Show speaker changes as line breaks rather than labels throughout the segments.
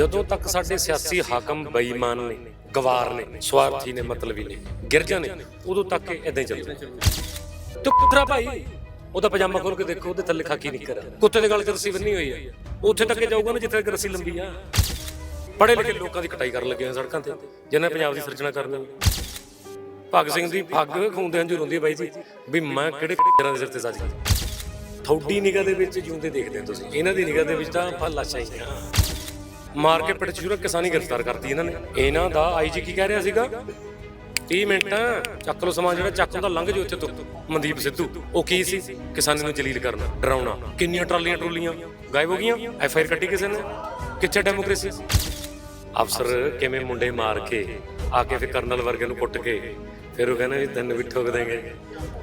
ਜਦੋਂ ਤੱਕ ਸਾਡੇ ਸਿਆਸੀ ਹਾਕਮ ਬੇਈਮਾਨ ਨੇ, ਗਵਾਰ ਨੇ, ਸਵਾਰਥੀ ਨੇ, ਮਤਲਬੀ ਨੇ, ਗਿਰਜਾ ਨੇ, ਉਦੋਂ ਤੱਕ ਇਦਾਂ ਹੀ ਚੱਲਦਾ। ਤੇ ਕੁੱਤਰਾ ਭਾਈ, ਉਹਦਾ ਪਜਾਮਾ ਖੋਲ ਕੇ ਦੇਖੋ, ਉਹਦੇ ਥੱਲੇ ਖਾਕੀ ਨਿੱਕਰ ਕੁੱਤੇ ਦੇ ਗਲ 'ਚ ਰੱਸੀ ਬੰਨੀ ਹੋਈ ਆ। ਉੱਥੇ ਤੱਕ ਜਾਊਗਾ ਨਾ, ਜਿੱਥੇ ਤੱਕ ਰੱਸੀ ਲੰਬੀ ਆ। ਪੜ੍ਹੇ ਲਿਖੇ ਲੋਕਾਂ ਦੀ ਕਟਾਈ ਕਰਨ ਲੱਗੇ ਆ ਸੜਕਾਂ ਤੇ, ਜਿਨ੍ਹਾਂ ਪੰਜਾਬ ਦੀ ਸਿਰਜਣਾ ਕਰਨੀ ਭਗਤ ਸਿੰਘ ਦੀ ਫੱਗ ਖੂਨ ਦੇ ਹੰਝੂ ਬਾਈ ਜੀ, ਵੀ ਮੈਂ ਕਿਹੜੇ ਕਿਹੜੇ ਦੇ ਸਿਰ ਤੇ ਸੱਜ ਗਿਆ। ਨਿਗਾਹ ਦੇ ਵਿੱਚ ਜਿਉਂਦੇ ਦੇਖਦੇ ਹੋ ਤੁਸੀਂ। ਇਹਨਾਂ ਦੀ ਨਿਗਾਹ ਦੇ ਵਿੱਚ ਤਾਂ ਆਪਾਂ ਲਾਸ਼ਾਂ ਹੀ ਆ। ਮਾਰ ਕੇ ਪਿੱਟ ਸ਼ੁਰੂ ਕਿਸਾਨੀ ਗ੍ਰਿਫਤਾਰ ਕਰਤੀ ਇਹਨਾਂ ਨੇ। ਇਹਨਾਂ ਦਾ ਆਈਜੀ ਕੀ ਕਹਿ ਰਿਹਾ ਸੀਗਾ? 30 ਮਿੰਟ ਚੱਕ ਲੋ ਸਮਾਨ ਜਿਹੜਾ ਚੱਕ ਹੁੰਦਾ, ਲੰਘ ਜੋ ਇੱਥੇ ਤੋਂ। ਮਨਦੀਪ ਸਿੱਧੂ, ਉਹ ਕੀ ਸੀ? ਕਿਸਾਨੀ ਨੂੰ ਜਲੀਲ ਕਰਨਾ, ਡਰਾਉਣਾ। ਕਿੰਨੀਆਂ ਟਰਾਲੀਆਂ ਟਰੋਲੀਆਂ? ਗਾਇਬ ਹੋ ਗਈਆਂ? ਐਫ ਆਈ ਆਰ ਕੱਢੀ ਕਿਸੇ ਨੇ? ਕਿੱਥੇ ਡੈਮੋਕ੍ਰੇਸੀ? ਅਫਸਰ ਕਿਵੇਂ ਮੁੰਡੇ ਮਾਰ ਕੇ ਆ ਕੇ ਫਿਰ ਕਰਨਲ ਵਰਗੇ ਨੂੰ ਕੁੱਟ ਕੇ ਫਿਰ ਉਹ ਕਹਿੰਦੇ ਵੀ ਤੈਨੂੰ ਵੀ ਠੋਕ ਦੇਂਗੇ।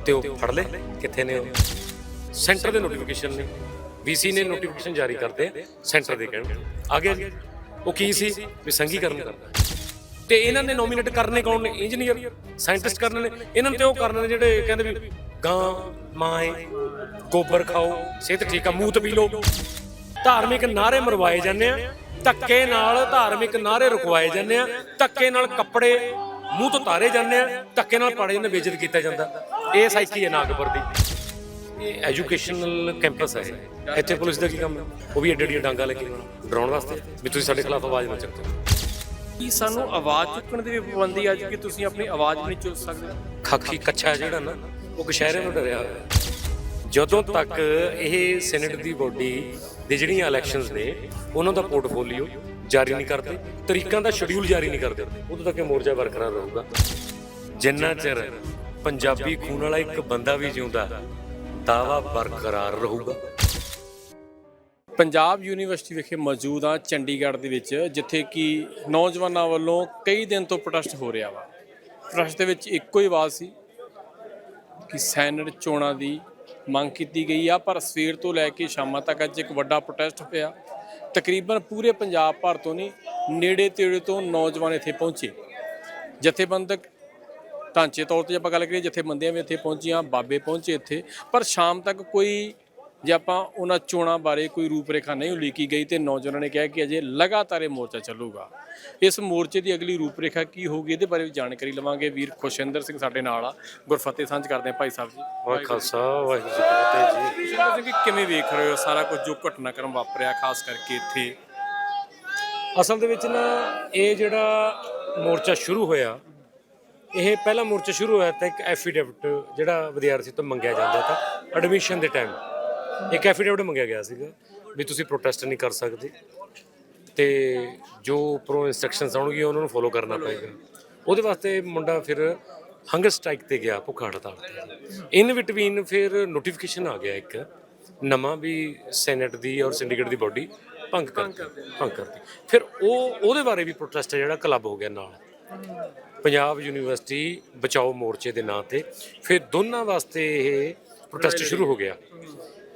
ਤੇ ਉਹ ਫੜ ਲੈ ਕਿੱਥੇ ਨੇ ਉਹ? ਸੈਂਟਰ ਦੇ ਨੋਟੀਫਿਕੇਸ਼ਨ ਨੇ। ਵੀਸੀ ਨੇ ਨੋਟੀਫਿਕੇਸ਼ਨ ਜਾਰੀ ਕਰਦੇ ਸੈਂਟਰ ਦੇ ਕਹਿਣ। ਆ ਗਿਆ ਜੀ। ਉਹ ਕੀ ਸੀ? ਵੀ ਸੰਘੀਕਰਨ ਕਰਨਾ ਤੇ ਇਹਨਾਂ ਨੇ ਨੋਮੀਨੇਟ ਕਰਨੇ ਕੌਣ ਨੇ? ਇੰਜੀਨੀਅਰ ਸਾਇੰਟਿਸਟ ਕਰਨੇ ਨੇ। ਇਹਨਾਂ ਨੂੰ ਤੇ ਉਹ ਕਰਨੇ ਨੇ ਜਿਹੜੇ ਕਹਿੰਦੇ ਵੀ ਗਾਂ, ਮਾਏ, ਗੋਬਰ ਖਾਓ, ਸਿਹਤ ਠੀਕ ਆ, ਮੂਤ ਪੀ ਲਓ। ਧਾਰਮਿਕ ਨਾਰੇ ਮਰਵਾਏ ਜਾਂਦੇ ਆ, ਧੱਕੇ ਨਾਲ ਧਾਰਮਿਕ ਨਾਰੇ ਰੁਕਵਾਏ ਜਾਂਦੇ ਆ, ਧੱਕੇ ਨਾਲ ਕੱਪੜੇ ਮੂੰਹ ਤੋਂ ਤਾਰੇ ਜਾਂਦੇ ਆ, ਧੱਕੇ ਨਾਲ ਪਾੜੇ ਨੇ ਬੇਇੱਜ਼ਤ ਕੀਤਾ ਜਾਂਦਾ। ਇਹ ਸਾਈਕੀ ਹੈ ਨਾਗਪੁਰ ਦੀ। ਇਹ ਐਜੂਕੇਸ਼ਨਲ ਕੈਂਪਸ ਹੈ। ਇੱਥੇ ਪੁਲਿਸ ਦਾ ਕੀ ਕੰਮ? ਹੈ ਉਹ ਵੀ ਏਡੇ ਏਡੀਆਂ ਡਾਂਗਾ ਲੈ ਕੇ ਡਰਾਉਣ ਵਾਸਤੇ? ਵੀ ਤੁਸੀਂ ਸਾਡੇ ਖਿਲਾਫ ਆਵਾਜ਼ ਨਾ ਚੱਕੋ।
ਕੀ ਸਾਨੂੰ ਆਵਾਜ਼ ਚੁੱਕਣ ਦੀ ਵੀ ਪਾਬੰਦੀ ਅੱਜ ਕਿ ਤੁਸੀਂ ਆਪਣੀ ਆਵਾਜ਼ ਨਹੀਂ ਚੁੱਕ ਸਕਦੇ।
ਖਾਕੀ ਕੱਛਾ ਜਿਹੜਾ ਨਾ ਉਹ ਕਸ਼ਹਿਰੇ ਨੂੰ ਡਰਿਆ ਹੋਇਆ। ਜਦੋਂ ਤੱਕ ਇਹ ਸੈਨੇਟ ਦੀ ਬੋਡੀ ਦੇ ਜਿਹੜੀਆਂ ਇਲੈਕਸ਼ਨਸ ਨੇ ਉਹਨਾਂ ਦਾ ਪੋਰਟਫੋਲੀਓ ਜਾਰੀ ਨਹੀਂ ਕਰਦੇ ਤਰੀਕਾਂ ਦਾ ਸ਼ਡਿਊਲ ਜਾਰੀ ਨਹੀਂ ਕਰਦੇ ਉਦੋਂ ਤੱਕ ਇਹ ਮੋਰਚਾ ਬਰਕਰਾਰ ਰਹੂਗਾ। ਜਿੰਨਾ ਚਿਰ ਪੰਜਾਬੀ ਖੂਨ ਵਾਲਾ ਇੱਕ ਬੰਦਾ ਵੀ ਜਿਉਂਦਾ ਦਾਵਾ ਬਰਕਰਾਰ ਰਹੂਗਾ।
ਪੰਜਾਬ ਯੂਨੀਵਰਸਿਟੀ ਵਿਖੇ ਮੌਜੂਦ ਆ ਚੰਡੀਗੜ੍ਹ ਦੇ ਵਿੱਚ, ਜਿੱਥੇ ਕਿ ਨੌਜਵਾਨਾਂ ਵੱਲੋਂ ਕਈ ਦਿਨ ਤੋਂ ਪ੍ਰੋਟੈਸਟ ਹੋ ਰਿਹਾ ਵਾ। ਪ੍ਰੋਟੈਸਟ ਦੇ ਵਿੱਚ ਇੱਕੋ ਹੀ ਆਵਾਜ਼ ਸੀ ਕਿ ਸੈਨੇਟ ਚੋਣਾਂ ਦੀ ਮੰਗ ਕੀਤੀ ਗਈ ਆ, ਪਰ ਸਵੇਰ ਤੋਂ ਲੈ ਕੇ ਸ਼ਾਮਾਂ ਤੱਕ ਅੱਜ ਇੱਕ ਵੱਡਾ ਪ੍ਰੋਟੈਸਟ ਪਿਆ ਤਕਰੀਬਨ ਪੂਰੇ ਪੰਜਾਬ ਭਰ ਤੋਂ ਨਹੀਂ ਨੇੜੇ ਤੇੜੇ ਤੋਂ ਨੌਜਵਾਨ ਇੱਥੇ ਪਹੁੰਚੇ। ਜਥੇਬੰਦਕ ਢਾਂਚੇ ਤੌਰ ਤੇ ਆਪਾਂ ਗੱਲ ਕਰੀਏ, ਜਥੇਬੰਦੀਆਂ ਵੀ ਇੱਥੇ ਪਹੁੰਚੀਆਂ, ਬਾਬੇ ਪਹੁੰਚੇ ਇੱਥੇ, ਪਰ ਸ਼ਾਮ ਤੱਕ ਕੋਈ ਜੇ ਆਪਾਂ ਉਹਨਾਂ ਚੋਣਾਂ ਬਾਰੇ ਕੋਈ ਰੂਪਰੇਖਾ ਨਹੀਂ ਉਲੀਕੀ ਗਈ ਤੇ ਨੌਜਵਾਨਾਂ ਨੇ ਕਿਹਾ ਕਿ ਅਜੇ ਲਗਾਤਾਰ ਇਹ ਮੋਰਚਾ ਚੱਲੂਗਾ। ਇਸ ਮੋਰਚੇ ਦੀ ਅਗਲੀ ਰੂਪਰੇਖਾ ਕੀ ਹੋਊਗੀ ਇਹਦੇ ਬਾਰੇ ਵੀ ਜਾਣਕਾਰੀ ਲਵਾਂਗੇ। ਵੀਰ ਖੁਸ਼ਿੰਦਰ ਸਿੰਘ ਸਾਡੇ ਨਾਲ ਆ। ਗੁਰਫਤਿਹ ਸਾਂਝ ਕਰਦੇ ਆ ਭਾਈ ਸਾਹਿਬ ਜੀ।
ਵਾਹਿ ਖਾਲਸਾ ਵਾਹਿਗੁਰੂ ਜੀ ਕੀ ਫਤਿਹ ਜੀ।
ਸਿੰਘ ਜੀ ਕਿਵੇਂ ਵੇਖ ਰਹੇ ਹੋ ਸਾਰਾ ਕੁਝ ਜੋ ਘਟਨਾਕ੍ਰਮ ਵਾਪਰਿਆ ਖਾਸ ਕਰਕੇ ਇੱਥੇ?
ਅਸਲ ਦੇ ਵਿੱਚ ਨਾ ਇਹ ਜਿਹੜਾ ਮੋਰਚਾ ਸ਼ੁਰੂ ਹੋਇਆ ਇਹ ਪਹਿਲਾ ਮੋਰਚਾ ਸ਼ੁਰੂ ਹੋਇਆ ਤਾਂ ਇੱਕ ਐਫੀਡੇਵਿਟ ਜਿਹੜਾ ਵਿਦਿਆਰਥੀ ਤੋਂ ਮੰਗਿਆ ਜਾਂਦਾ ਤਾਂ ਐਡਮਿਸ਼ਨ ਦੇ ਟਾਈਮ ਇੱਕ ਐਫੀਡੇਵਿਟ ਮੰਗਿਆ ਗਿਆ ਸੀਗਾ ਵੀ ਤੁਸੀਂ ਪ੍ਰੋਟੈਸਟ ਨਹੀਂ ਕਰ ਸਕਦੇ ਤੇ ਜੋ ਪ੍ਰੋ ਇਨਸਟਰਕਸ਼ਨਸ ਆਉਣਗੀਆਂ ਉਹਨਾਂ ਨੂੰ ਫੋਲੋ ਕਰਨਾ ਪਏਗਾ। ਉਹਦੇ ਵਾਸਤੇ ਮੁੰਡਾ ਫਿਰ ਹੰਗਰ ਸਟ੍ਰਾਈਕ ਤੇ ਗਿਆ ਭੁੱਖ ਹੜਤਾਲ ਤੇ। ਇਨ ਬਿਟਵੀਨ ਫਿਰ ਨੋਟੀਫਿਕੇਸ਼ਨ ਆ ਗਿਆ ਇੱਕ ਨਵਾਂ ਵੀ ਸੈਨੇਟ ਦੀ ਔਰ ਸਿੰਡੀਕੇਟ ਦੀ ਬਾਡੀ ਭੰਗ ਕਰਦੀ ਭੰਗ ਕਰਦੀ ਫਿਰ ਉਹ ਉਹਦੇ ਬਾਰੇ ਵੀ ਪ੍ਰੋਟੈਸਟ ਜਿਹੜਾ ਕਲੱਬ ਹੋ ਗਿਆ ਨਾਲ। ਪੰਜਾਬ ਯੂਨੀਵਰਸਿਟੀ ਬਚਾਓ ਮੋਰਚੇ ਦੇ ਨਾਂ ਤੇ। ਫਿਰ ਦੋਨਾਂ ਵਾਸਤੇ ਇਹ ਪ੍ਰੋਟੈਸਟ ਸ਼ੁਰੂ ਹੋ ਗਿਆ।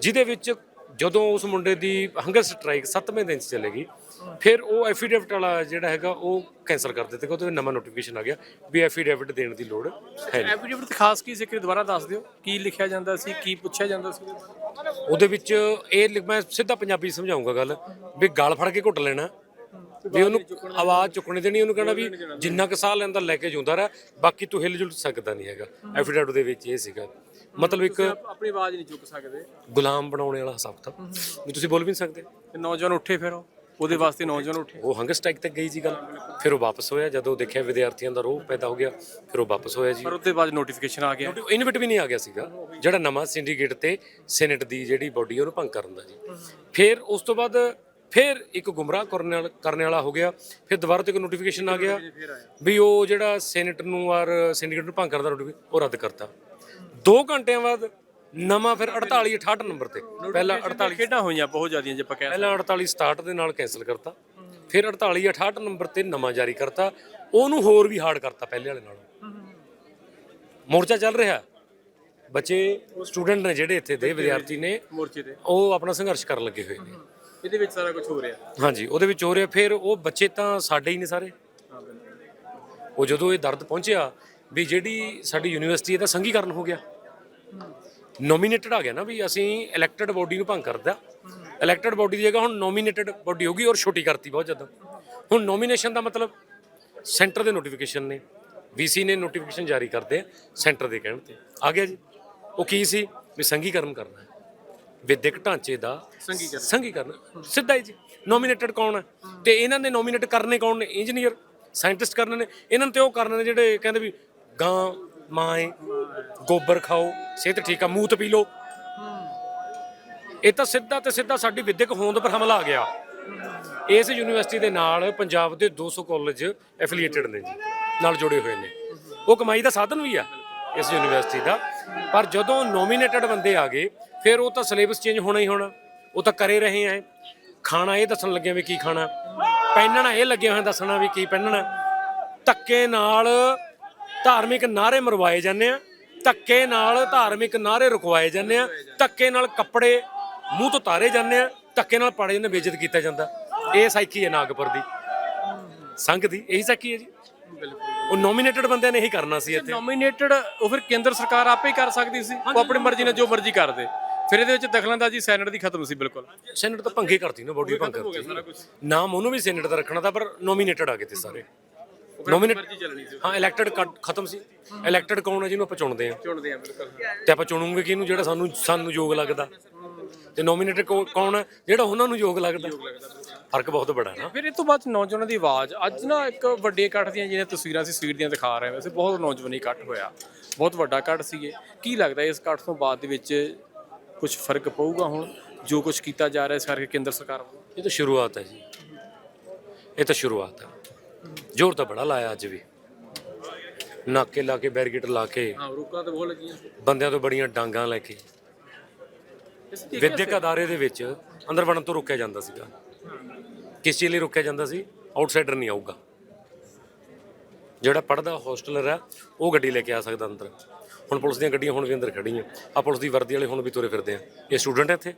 ਜਿਹਦੇ ਵਿੱਚ ਜਦੋਂ ਉਸ ਮੁੰਡੇ ਦੀ ਹੰਗਰ ਸਟ੍ਰਾਈਕ 7ਵੇਂ ਦਿਨ 'ਚ ਚਲੇਗੀ ਫਿਰ ਉਹ ਐਫੀਡੇਵਿਟ ਵਾਲਾ ਜਿਹੜਾ ਹੈਗਾ ਉਹ ਕੈਨਸਲ ਕਰ ਦਿੱਤੇ ਵਿੱਚ ਨਵਾਂ ਨੋਟੀਫਿਕੇਸ਼ਨ ਆ ਗਿਆ ਵੀ ਐਫੀਡੇਵਿਟ ਦੇਣ ਦੀ ਲੋੜ ਹੈ ਨਹੀਂ।
ਐਫੀਡੇਵਿਟ ਤੇ ਖਾਸ ਕੀ ਜ਼ਿਕਰ ਦੁਬਾਰਾ ਦੱਸ ਦਿਓ ਕੀ ਲਿਖਿਆ ਜਾਂਦਾ ਸੀ ਕੀ ਪੁੱਛਿਆ ਜਾਂਦਾ ਸੀ?
ਉਹਦੇ ਵਿੱਚ ਇਹ ਮੈਂ ਸਿੱਧਾ ਪੰਜਾਬੀ ਸਮਝਾਉਂਗਾ ਗੱਲ ਵੀ ਗਲ ਫੜ ਕੇ ਘੁੱਟ ਲੈਣਾ ਵੀ ਉਹਨੂੰ ਆਵਾਜ਼ ਚੁੱਕਣੀ ਦੇਣੀ ਉਹਨੂੰ ਕਹਿਣਾ ਵੀ ਜਿੰਨਾ ਕੁ ਸਾਹ ਲੈਂਦਾ ਲੈ ਕੇ ਜਿਉਂਦਾ ਰਹਿ ਬਾਕੀ ਤੂੰ ਹਿੱਲ ਜੁਲ ਸਕਦਾ ਨਹੀਂ ਹੈਗਾ। ਐਫੀਡੇਵਿਟ ਦੇ ਵਿੱਚ ਇਹ ਸੀਗਾ। ਮਤਲਬ ਇੱਕ
ਆਪਣੀ ਆਵਾਜ਼ ਨਹੀਂ ਚੁੱਕ ਸਕਦੇ।
ਗੁਲਾਮ ਬਣਾਉਣ ਵਾਲਾ ਹਿਸਾਬ ਤਾਂ ਵੀ ਤੁਸੀਂ ਬੋਲ ਵੀ ਨਹੀਂ ਸਕਦੇ।
ਤੇ ਨੌਜਵਾਨ ਉੱਠੇ ਫਿਰ ਉਹ? ਉਹਦੇ ਵਾਸਤੇ ਨੌਜਵਾਨ ਉੱਠੇ।
ਉਹ ਹੰਗਰ ਸਟ੍ਰਾਈਕ ਤੇ ਗਈ ਜੀ ਗੱਲ। ਫਿਰ ਉਹ ਵਾਪਸ ਹੋਇਆ। ਜਦੋਂ ਦੇਖਿਆ ਵਿਦਿਆਰਥੀਆਂ ਦਾ ਰੋਹ ਪੈਦਾ ਹੋ ਗਿਆ ਫਿਰ ਉਹ ਵਾਪਸ ਹੋਇਆ ਜੀ।
ਪਰ ਉਹਦੇ ਬਾਅਦ ਨੋਟੀਫਿਕੇਸ਼ਨ ਆ ਗਿਆ।
ਇਨਵਿਟ ਵੀ ਨਹੀਂ ਆ ਗਿਆ ਸੀਗਾ। ਜਿਹੜਾ ਨਵਾਂ ਸਿੰਡੀਕੇਟ ਤੇ ਸੈਨੇਟ ਦੀ ਜਿਹੜੀ ਬੋਡੀ ਉਹਨੂੰ ਭੰਗ ਕਰਨ ਦਾ ਜੀ। ਫਿਰ ਉਸ ਤੋਂ ਬਾਅਦ ਫਿਰ ਇੱਕ ਗੁੰਮਰਾਹ ਕਰਨ ਵਾਲਾ ਕਰਨ ਵਾਲਾ ਹੋ ਗਿਆ। ਫਿਰ ਦੁਬਾਰਾ ਤੋਂ ਇੱਕ ਨੋਟੀਫਿਕੇਸ਼ਨ ਆ ਗਿਆ ਵੀ ਉਹ ਜਿਹੜਾ ਸੈਨੇਟ ਨੂੰ ਔਰ ਸਿੰਡੀਕੇਟ ਨੂੰ ਭੰਗ ਕਰਦਾ ਨੋਟੀਫਿਕੇਸ਼ਨ ਉਹ ਰੱਦ ਕਰਤਾ। 2 ਘੰਟਿਆਂ ਬਾਅਦ ਨਵਾਂ ਫਿਰ 48 68 ਨੰਬਰ ਤੇ। ਪਹਿਲਾਂ 48
ਖੇਡਾਂ ਹੋਈਆਂ ਬਹੁਤ ਜ਼ਿਆਦੀਆਂ ਜੇ ਆਪਾਂ ਕਹਿ
ਪਹਿਲਾਂ 48 ਸਟਾਰਟ ਦੇ ਨਾਲ ਕੈਨਸਲ ਕਰਤਾ। ਫਿਰ 48 68 ਨੰਬਰ ਤੇ ਨਵਾਂ ਜਾਰੀ ਕਰਤਾ। ਉਹਨੂੰ ਹੋਰ ਵੀ ਹਾਰਡ ਕਰਤਾ ਪਹਿਲੇ ਵਾਲੇ ਨਾਲੋਂ। ਮੋਰਚਾ ਚੱਲ ਰਿਹਾ। ਬੱਚੇ ਸਟੂਡੈਂਟ ਨੇ ਜਿਹੜੇ ਇੱਥੇ ਦੇ ਵਿਦਿਆਰਥੀ ਨੇ
ਮੋਰਚੇ ਤੇ
ਉਹ ਆਪਣਾ ਸੰਘਰਸ਼ ਕਰਨ ਲੱਗੇ ਹੋਏ ਨੇ।
ਇਹਦੇ ਵਿੱਚ ਸਾਰਾ ਕੁਝ ਹੋ ਰਿਹਾ।
ਹਾਂਜੀ ਉਹਦੇ ਵਿੱਚ ਹੋ ਰਿਹਾ। ਫਿਰ ਉਹ ਬੱਚੇ ਤਾਂ ਸਾਡੇ ਹੀ ਨੇ ਸਾਰੇ। ਉਹ ਜਦੋਂ ਇਹ ਦਰਦ ਪਹੁੰਚਿਆ ਵੀ ਜਿਹੜੀ ਸਾਡੀ ਯੂਨੀਵਰਸਿਟੀ ਇਹਦਾ ਸੰਘੀਕਰਨ ਹੋ ਗਿਆ। ਨੋਮੀਨੇਟਡ ਆ ਗਿਆ ਨਾ ਵੀ ਅਸੀਂ ਇਲੈਕਟਡ ਬੋਡੀ ਨੂੰ ਭੰਗ ਕਰਦਾ ਇਲੈਕਟਡ ਬਾਡੀ ਦੀ ਜਗ੍ਹਾ ਹੁਣ ਨੋਮੀਨੇਟਡ ਬਾਡੀ ਹੋ ਗਈ ਔਰ ਛੋਟੀ ਕਰਤੀ ਬਹੁਤ ਜ਼ਿਆਦਾ। ਹੁਣ ਨੋਮੀਨੇਸ਼ਨ ਦਾ ਮਤਲਬ ਸੈਂਟਰ ਦੇ ਨੋਟੀਫਿਕੇਸ਼ਨ ਨੇ। ਵੀਸੀ ਨੇ ਨੋਟੀਫਿਕੇਸ਼ਨ ਜਾਰੀ ਕਰਦੇ ਆ ਸੈਂਟਰ ਦੇ ਕਹਿਣ ਤੇ। ਆ ਗਿਆ ਜੀ। ਉਹ ਕੀ ਸੀ? ਵੀ ਸੰਘੀਕਰਨ ਕਰਨਾ ਹੈ। ਵਿਦਿਅਕ ਢਾਂਚੇ ਦਾ
ਸੰਘੀਕਰਨ।
ਸੰਘੀਕਰਨ ਸਿੱਧਾ ਹੀ ਜੀ। ਨੋਮੀਨੇਟਡ ਕੌਣ ਹੈ? ਤੇ ਇਹਨਾਂ ਨੇ ਨੋਮੀਨੇਟ ਕਰਨੇ ਕੌਣ ਨੇ? ਇੰਜੀਨੀਅਰ ਸਾਇੰਟਿਸਟ ਕਰਨੇ ਨੇ। ਇਹਨਾਂ ਨੇ ਤੇ ਉਹ ਕਰਨੇ ਨੇ ਜਿਹੜੇ ਕਹਿੰਦੇ ਵੀ ਗਾਂ ਮਾਂ ਗੋਬਰ ਖਾਓ, ਸਿਹਤ ਠੀਕ ਆ ਮੂਤ ਪੀ ਲਓ। ਇਹ ਤਾਂ ਸਿੱਧਾ ਤੇ ਸਿੱਧਾ ਸਾਡੀ ਵਿਦਿਅਕ ਹੋਂਦ ਪਰ ਹਮਲਾ ਆ ਗਿਆ। ਇਸ ਯੂਨੀਵਰਸਿਟੀ ਦੇ ਨਾਲ ਪੰਜਾਬ ਦੇ 200 ਕਾਲਜ ਐਫੀਲੀਏਟਡ ਨੇ ਜੀ, ਨਾਲ ਜੁੜੇ ਹੋਏ ਨੇ। ਉਹ ਕਮਾਈ ਦਾ ਸਾਧਨ ਵੀ ਆ ਇਸ ਯੂਨੀਵਰਸਿਟੀ ਦਾ। ਪਰ ਜਦੋਂ ਨੋਮੀਨੇਟਡ ਬੰਦੇ ਆ ਗਏ, ਫਿਰ ਉਹ ਤਾਂ ਸਿਲੇਬਸ ਚੇਂਜ ਹੋਣਾ ਹੀ ਹੋਣਾ। ਉਹ ਤਾਂ ਕਰੇ ਰਹੇ ਆ। ਖਾਣਾ ਇਹ ਦੱਸਣ ਲੱਗਿਆ ਵੀ ਕੀ ਖਾਣਾ। ਪਹਿਨਣਾ ਇਹ ਲੱਗਿਆ ਹੋਏ ਦੱਸਣਾ ਵੀ ਕੀ ਪਹਿਨਣਾ। ਧੱਕੇ ਨਾਲ ਧਾਰਮਿਕ ਨਾਰੇ ਮਰਵਾਏ ਜਾਂਦੇ ਆ ਧੱਕੇ ਨਾਲ ਧਾਰਮਿਕ ਨਾਰੇ ਰੁਕਵਾਏ ਜਾਂਦੇ ਆ ਧੱਕੇ ਨਾਲ ਕੱਪੜੇ ਮੂੰਹ ਤੋਂ ਤਾਰੇ ਜਾਂਦੇ ਆ ਧੱਕੇ ਨਾਲ ਪਾੜੇ ਨੇ ਬੇਇੱਜ਼ਤ ਕੀਤਾ ਜਾਂਦਾ। ਇਹ ਸਾਈਕੀ ਹੈ ਨਾਗਪੁਰ ਦੀ। ਸੰਘ ਦੀ ਇਹੀ ਸਾਈਕੀ ਹੈ ਜੀ? ਉਹ ਨੋਮੀਨੇਟਡ ਬੰਦਿਆਂ ਨੇ ਇਹੀ ਕਰਨਾ ਸੀ ਇੱਥੇ।
ਨੋਮੀਨੇਟਡ ਉਹ ਫਿਰ ਕੇਂਦਰ ਸਰਕਾਰ ਆਪੇ ਹੀ ਕਰ ਸਕਦੀ ਸੀ। ਉਹ ਆਪਣੀ ਮਰਜ਼ੀ ਨਾਲ ਜੋ ਮਰਜ਼ੀ ਕਰਦੇ। ਫਿਰ ਇਹਦੇ ਵਿੱਚ ਦਖਲਅੰਦਾਜ਼ੀ ਸੈਨੇਟ ਦੀ ਖਤਮ ਸੀ ਬਿਲਕੁਲ।
ਸੈਨੇਟ ਤਾਂ ਭੰਗੇ ਕਰਤੀ ਨਾ ਬੋਡੀ ਭੰਗ ਕਰਤੀ ਨਾਮ ਉਹਨੂੰ ਵੀ ਸੈਨੇਟ ਦਾ ਰੱਖਣਾ ਤਾਂ ਪਰ ਨੋਮੀਨੇਟਡ ਆ ਗਏ ਤੇ ਸਾਰੇ। ਨੋਮੀਨੇਟ
ਮਰਜ਼ੀ ਚੱਲਣੀ ਸੀ।
ਹਾਂ ਇਲੈਕਟਡ ਖਤਮ ਸੀ। ਇਲੈਕਟਡ ਕੌਣ ਹੈ ਜਿਹਨੂੰ ਆਪਾਂ ਚੁਣਦੇ ਆ
ਚੁਣਦੇ ਆ ਬਿਲਕੁਲ।
ਤੇ ਆਪਾਂ ਚੁਣੂਗੇ ਕਿਹਨੂੰ? ਜਿਹੜਾ ਸਾਨੂੰ ਸਾਨੂੰ ਯੋਗ ਲੱਗਦਾ। ਤੇ ਨੋਮੀਨੇਟਡ ਕੌਣ ਹੈ? ਜਿਹੜਾ ਉਹਨਾਂ ਨੂੰ ਯੋਗ ਲੱਗਦਾ। ਫ਼ਰਕ ਬਹੁਤ ਬੜਾ ਹੈ ਨਾ।
ਫਿਰ ਇਹ ਤੋਂ ਬਾਅਦ ਨੌਜਵਾਨਾਂ ਦੀ ਆਵਾਜ਼। ਅੱਜ ਨਾ ਇੱਕ ਵੱਡੇ ਇਕੱਠ ਦੀਆਂ ਜਿਹੜੀਆਂ ਤਸਵੀਰਾਂ ਸੀ ਸਵੀਟ ਦੀਆਂ ਦਿਖਾ ਰਹੇ ਵੈਸੇ ਬਹੁਤ ਨੌਜਵਾਨੀ ਇਕੱਠ ਹੋਇਆ। ਬਹੁਤ ਵੱਡਾ ਇਕੱਠ ਸੀਗੇ। ਕੀ ਲੱਗਦਾ ਇਸ ਇਕੱਠ ਤੋਂ ਬਾਅਦ ਦੇ ਵਿੱਚ ਕੁਝ ਫ਼ਰਕ ਪਊਗਾ ਹੁਣ? ਜੋ ਕੁਝ ਕੀਤਾ ਜਾ ਰਿਹਾ ਇਸ ਕਰਕੇ ਕੇਂਦਰ ਸਰਕਾਰ ਵੱਲੋਂ।
ਇਹ ਤਾਂ ਸ਼ੁਰੂਆਤ ਹੈ ਜੀ। ਇਹ ਤਾਂ ਸ਼ੁਰੂਆਤ ਹੈ। ਜ਼ੋਰ ਤਾਂ ਬੜਾ ਲਾਇਆ ਅੱਜ ਵੀ। ਨਾਕੇ ਲਾ ਕੇ ਬੈਰੀਕੇਡ ਲਾ ਕੇ।
ਹਾਂ ਰੁਕਾਂ ਤੇ ਬਹੁਤ ਲੱਗੀਆਂ।
ਬੰਦਿਆਂ ਤੋਂ ਬੜੀਆਂ ਡਾਂਗਾਂ ਲੈ ਕੇ। ਵਿਦਿਅਕ ਅਦਾਰੇ ਦੇ ਵਿੱਚ ਅੰਦਰ ਵੜਨ ਤੋਂ ਰੋਕਿਆ ਜਾਂਦਾ ਸੀਗਾ। ਕਿਸ ਚੀਜ਼ ਲਈ ਰੋਕਿਆ ਜਾਂਦਾ ਸੀ ਆਊਟਸਾਈਡਰ ਨਹੀਂ ਆਊਗਾ। ਜਿਹੜਾ ਪੜਦਾ ਹੋਸਟਲਰ ਹੈ ਉਹ ਗੱਡੀ ਲੈ ਕੇ ਆ ਸਕਦਾ ਅੰਦਰ। ਹੁਣ ਪੁਲਿਸ ਦੀਆਂ ਗੱਡੀਆਂ ਹੁਣ ਵੀ ਅੰਦਰ ਖੜੀਆਂ ਆ ਪੁਲਿਸ ਦੀ ਵਰਦੀ ਵਾਲੇ ਹੁਣ ਵੀ ਤੁਰੇ ਫਿਰਦੇ ਆ। ਇਹ ਸਟੂਡੈਂਟ ਇੱਥੇ?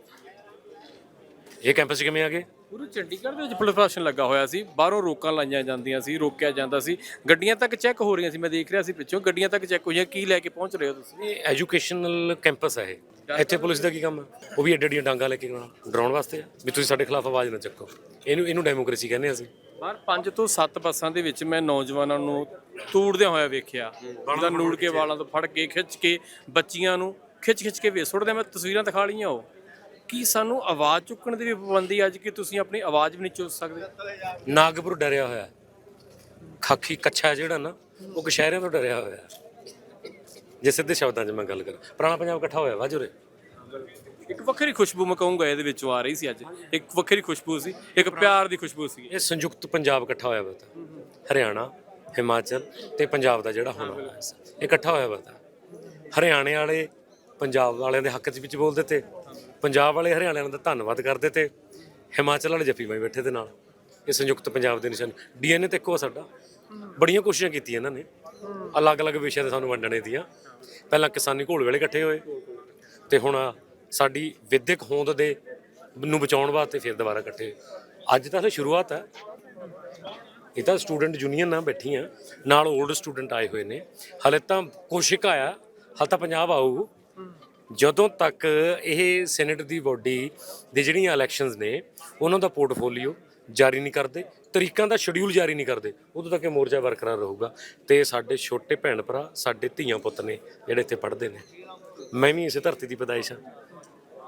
ਇਹ ਕੈਂਪਸ 'ਚ ਕਿਵੇਂ ਆ ਗਏ?
ਪੂਰੇ ਚੰਡੀਗੜ੍ਹ ਦੇ ਵਿੱਚ ਪੁਲਿਸ ਪ੍ਰਸ਼ਾਸਨ ਲੱਗਾ ਹੋਇਆ ਸੀ। ਬਾਹਰੋਂ ਰੋਕਾਂ ਲਾਈਆਂ ਜਾਂਦੀਆਂ ਸੀ ਰੋਕਿਆ ਜਾਂਦਾ ਸੀ। ਗੱਡੀਆਂ ਤੱਕ ਚੈੱਕ ਹੋ ਰਹੀਆਂ ਸੀ ਮੈਂ ਦੇਖ ਰਿਹਾ ਸੀ ਪਿੱਛੋਂ। ਗੱਡੀਆਂ ਤੱਕ ਚੈੱਕ ਹੋਈਆਂ ਕੀ ਲੈ ਕੇ ਪਹੁੰਚ ਰਹੇ ਹੋ ਤੁਸੀਂ?
ਇਹ ਐਜੂਕੇਸ਼ਨਲ ਕੈਂਪਸ ਹੈ ਇਹ। ਇੱਥੇ ਪੁਲਿਸ ਦਾ ਕੀ ਕੰਮ ਹੈ ਉਹ ਵੀ ਏਡੇ ਏਡੀਆਂ ਡਾਂਗਾ ਲੈ ਕੇ ਆਉਣਾ ਡਰਾਉਣ ਵਾਸਤੇ ਆ। ਵੀ ਤੁਸੀਂ ਸਾਡੇ ਖਿਲਾਫ ਆਵਾਜ਼ ਨਾ ਚੱਕੋ। ਇਹਨੂੰ ਇਹਨੂੰ ਡੈਮੋਕ੍ਰੇਸੀ ਕਹਿੰਦੇ ਅਸੀਂ।
ਬਾਹਰ 5 ਤੋਂ 7 ਬੱਸਾਂ ਦੇ ਵਿੱਚ ਮੈਂ ਨੌਜਵਾਨਾਂ ਨੂੰ ਤੂੜਦਿਆਂ ਹੋਇਆ ਵੇਖਿਆ। ਜਿਹਦਾ ਨੂੜ ਕੇ ਵਾਲਾਂ ਤੋਂ ਫੜ ਕੇ ਖਿੱਚ ਕੇ ਬੱਚੀਆਂ ਨੂੰ ਖਿੱਚ ਖਿੱਚ ਕੇ ਵੇ ਸੁੱਟਦੇ ਮੈਂ ਤਸਵੀਰਾਂ ਦਿਖਾ ਲਈਆਂ ਉਹ। ਕੀ ਸਾਨੂੰ ਆਵਾਜ਼ ਚੁੱਕਣ ਦੀ ਵੀ ਪਾਬੰਦੀ ਅੱਜ ਕਿ ਤੁਸੀਂ ਆਪਣੀ ਆਵਾਜ਼ ਵੀ ਨਹੀਂ ਚੁੱਕ ਸਕਦੇ?
ਨਾਗਪੁਰ ਡਰਿਆ ਹੋਇਆ। ਹੈ। ਖਾਕੀ ਕੱਛਾ ਜਿਹੜਾ ਨਾ ਉਹ ਕਸ਼ਹਿਰਿਆਂ ਤੋਂ ਡਰਿਆ ਹੋਇਆ। ਹੈ। ਜੇ ਸਿੱਧੇ ਸ਼ਬਦਾਂ 'ਚ ਮੈਂ ਗੱਲ ਕਰਾਂ। ਪੁਰਾਣਾ ਪੰਜਾਬ ਇਕੱਠਾ ਹੋਇਆ ਵਾ ਜੁਰੇ।
ਇੱਕ ਵੱਖਰੀ ਖੁਸ਼ਬੂ ਮੈਂ ਕਹੂੰਗਾ ਇਹਦੇ ਵਿੱਚੋਂ ਆ ਰਹੀ ਸੀ ਅੱਜ। ਇੱਕ ਵੱਖਰੀ ਖੁਸ਼ਬੂ ਸੀ ਇੱਕ ਪਿਆਰ ਦੀ ਖੁਸ਼ਬੂ ਸੀ।
ਇਹ ਸੰਯੁਕਤ ਪੰਜਾਬ ਇਕੱਠਾ ਹੋਇਆ ਵਾ ਤਾਂ। ਹਰਿਆਣਾ ਹਿਮਾਚਲ ਤੇ ਪੰਜਾਬ ਦਾ ਜਿਹੜਾ ਹੁਣ ਇਹ ਇਕੱਠਾ ਹੋਇਆ ਵਾ ਤਾਂ। ਹਰਿਆਣੇ ਵਾਲੇ ਪੰਜਾਬ ਵਾਲਿਆਂ ਦੇ ਹੱਕ 'ਚ ਵਿੱਚ ਬੋਲਦੇ ਤੇ ਪੰਜਾਬ ਵਾਲੇ ਹਰਿਆਣੇ ਵਾਲਿਆਂ ਦਾ ਧੰਨਵਾਦ ਕਰਦੇ ਤੇ ਹਿਮਾਚਲ ਵਾਲੇ ਜੱਫੀ ਮਾਈ ਬੈਠੇ ਦੇ ਨਾਲ, ਇਹ ਸੰਯੁਕਤ ਪੰਜਾਬ ਦੇ ਨਿਸ਼ਾਨ। ਡੀਐਨਏ ਤੇ ਇੱਕੋ ਆ ਸਾਡਾ। ਬੜੀਆਂ ਕੋਸ਼ਿਸ਼ਾਂ ਕੀਤੀਆਂ ਇਹਨਾਂ ਨੇ। ਅਲੱਗ-ਅਲੱਗ ਵਿਸ਼ਿਆਂ ਤੇ ਸਾਨੂੰ ਵੰਡਣੇ ਦੀਆਂ। ਪਹਿਲਾਂ ਕਿਸਾਨੀ ਘੋਲ ਵੇਲੇ ਇਕੱਠੇ ਹੋਏ। ਤੇ ਹੁਣ ਸਾਡੀ ਵਿਦਿਅਕ ਹੋਂਦ ਦੇ ਨੂੰ ਬਚਾਉਣ ਵਾਸਤੇ ਫਿਰ ਦੁਬਾਰਾ ਇਕੱਠੇ। ਅੱਜ ਤਾਂ ਸ਼ੁਰੂਆਤ ਹੈ। ਇਹ ਤਾਂ ਸਟੂਡੈਂਟ ਯੂਨੀਅਨ ਨਾਲ ਬੈਠੀਆਂ। ਨਾਲ 올ਡ ਸਟੂਡੈਂਟ ਆਏ ਹੋਏ ਨੇ। ਹਲੇ ਤਾਂ ਕੋਸ਼ਿਕ ਆਇਆ, ਹਲੇ ਤਾਂ ਪੰਜਾਬ ਆਊ। ਜਦੋਂ ਤੱਕ ਇਹ ਸੈਨੇਟ ਦੀ ਬੋਡੀ ਦੇ ਜਿਹੜੀਆਂ ਇਲੈਕਸ਼ਨਸ ਨੇ, ਉਹਨਾਂ ਦਾ ਪੋਰਟਫੋਲੀਓ ਜਾਰੀ ਨਹੀਂ ਕਰਦੇ, ਤਰੀਕਾਂ ਦਾ ਸ਼ਡਿਊਲ ਜਾਰੀ ਨਹੀਂ ਕਰਦੇ, ਉਦੋਂ ਤੱਕ ਇਹ ਮੋਰਚਾ ਬਰਕਰਾਰ ਰਹੂਗਾ। ਤੇ ਸਾਡੇ ਛੋਟੇ ਭੈਣ ਭਰਾ, ਸਾਡੇ ਧੀਆਂ ਪੁੱਤ ਨੇ ਜਿਹੜੇ ਇੱਥੇ ਪੜ੍ਹਦੇ ਨੇ, ਮੈਂ ਵੀ ਇਸੇ ਧਰਤੀ ਦੀ ਪੈਦਾਇਸ਼ ਹਾਂ।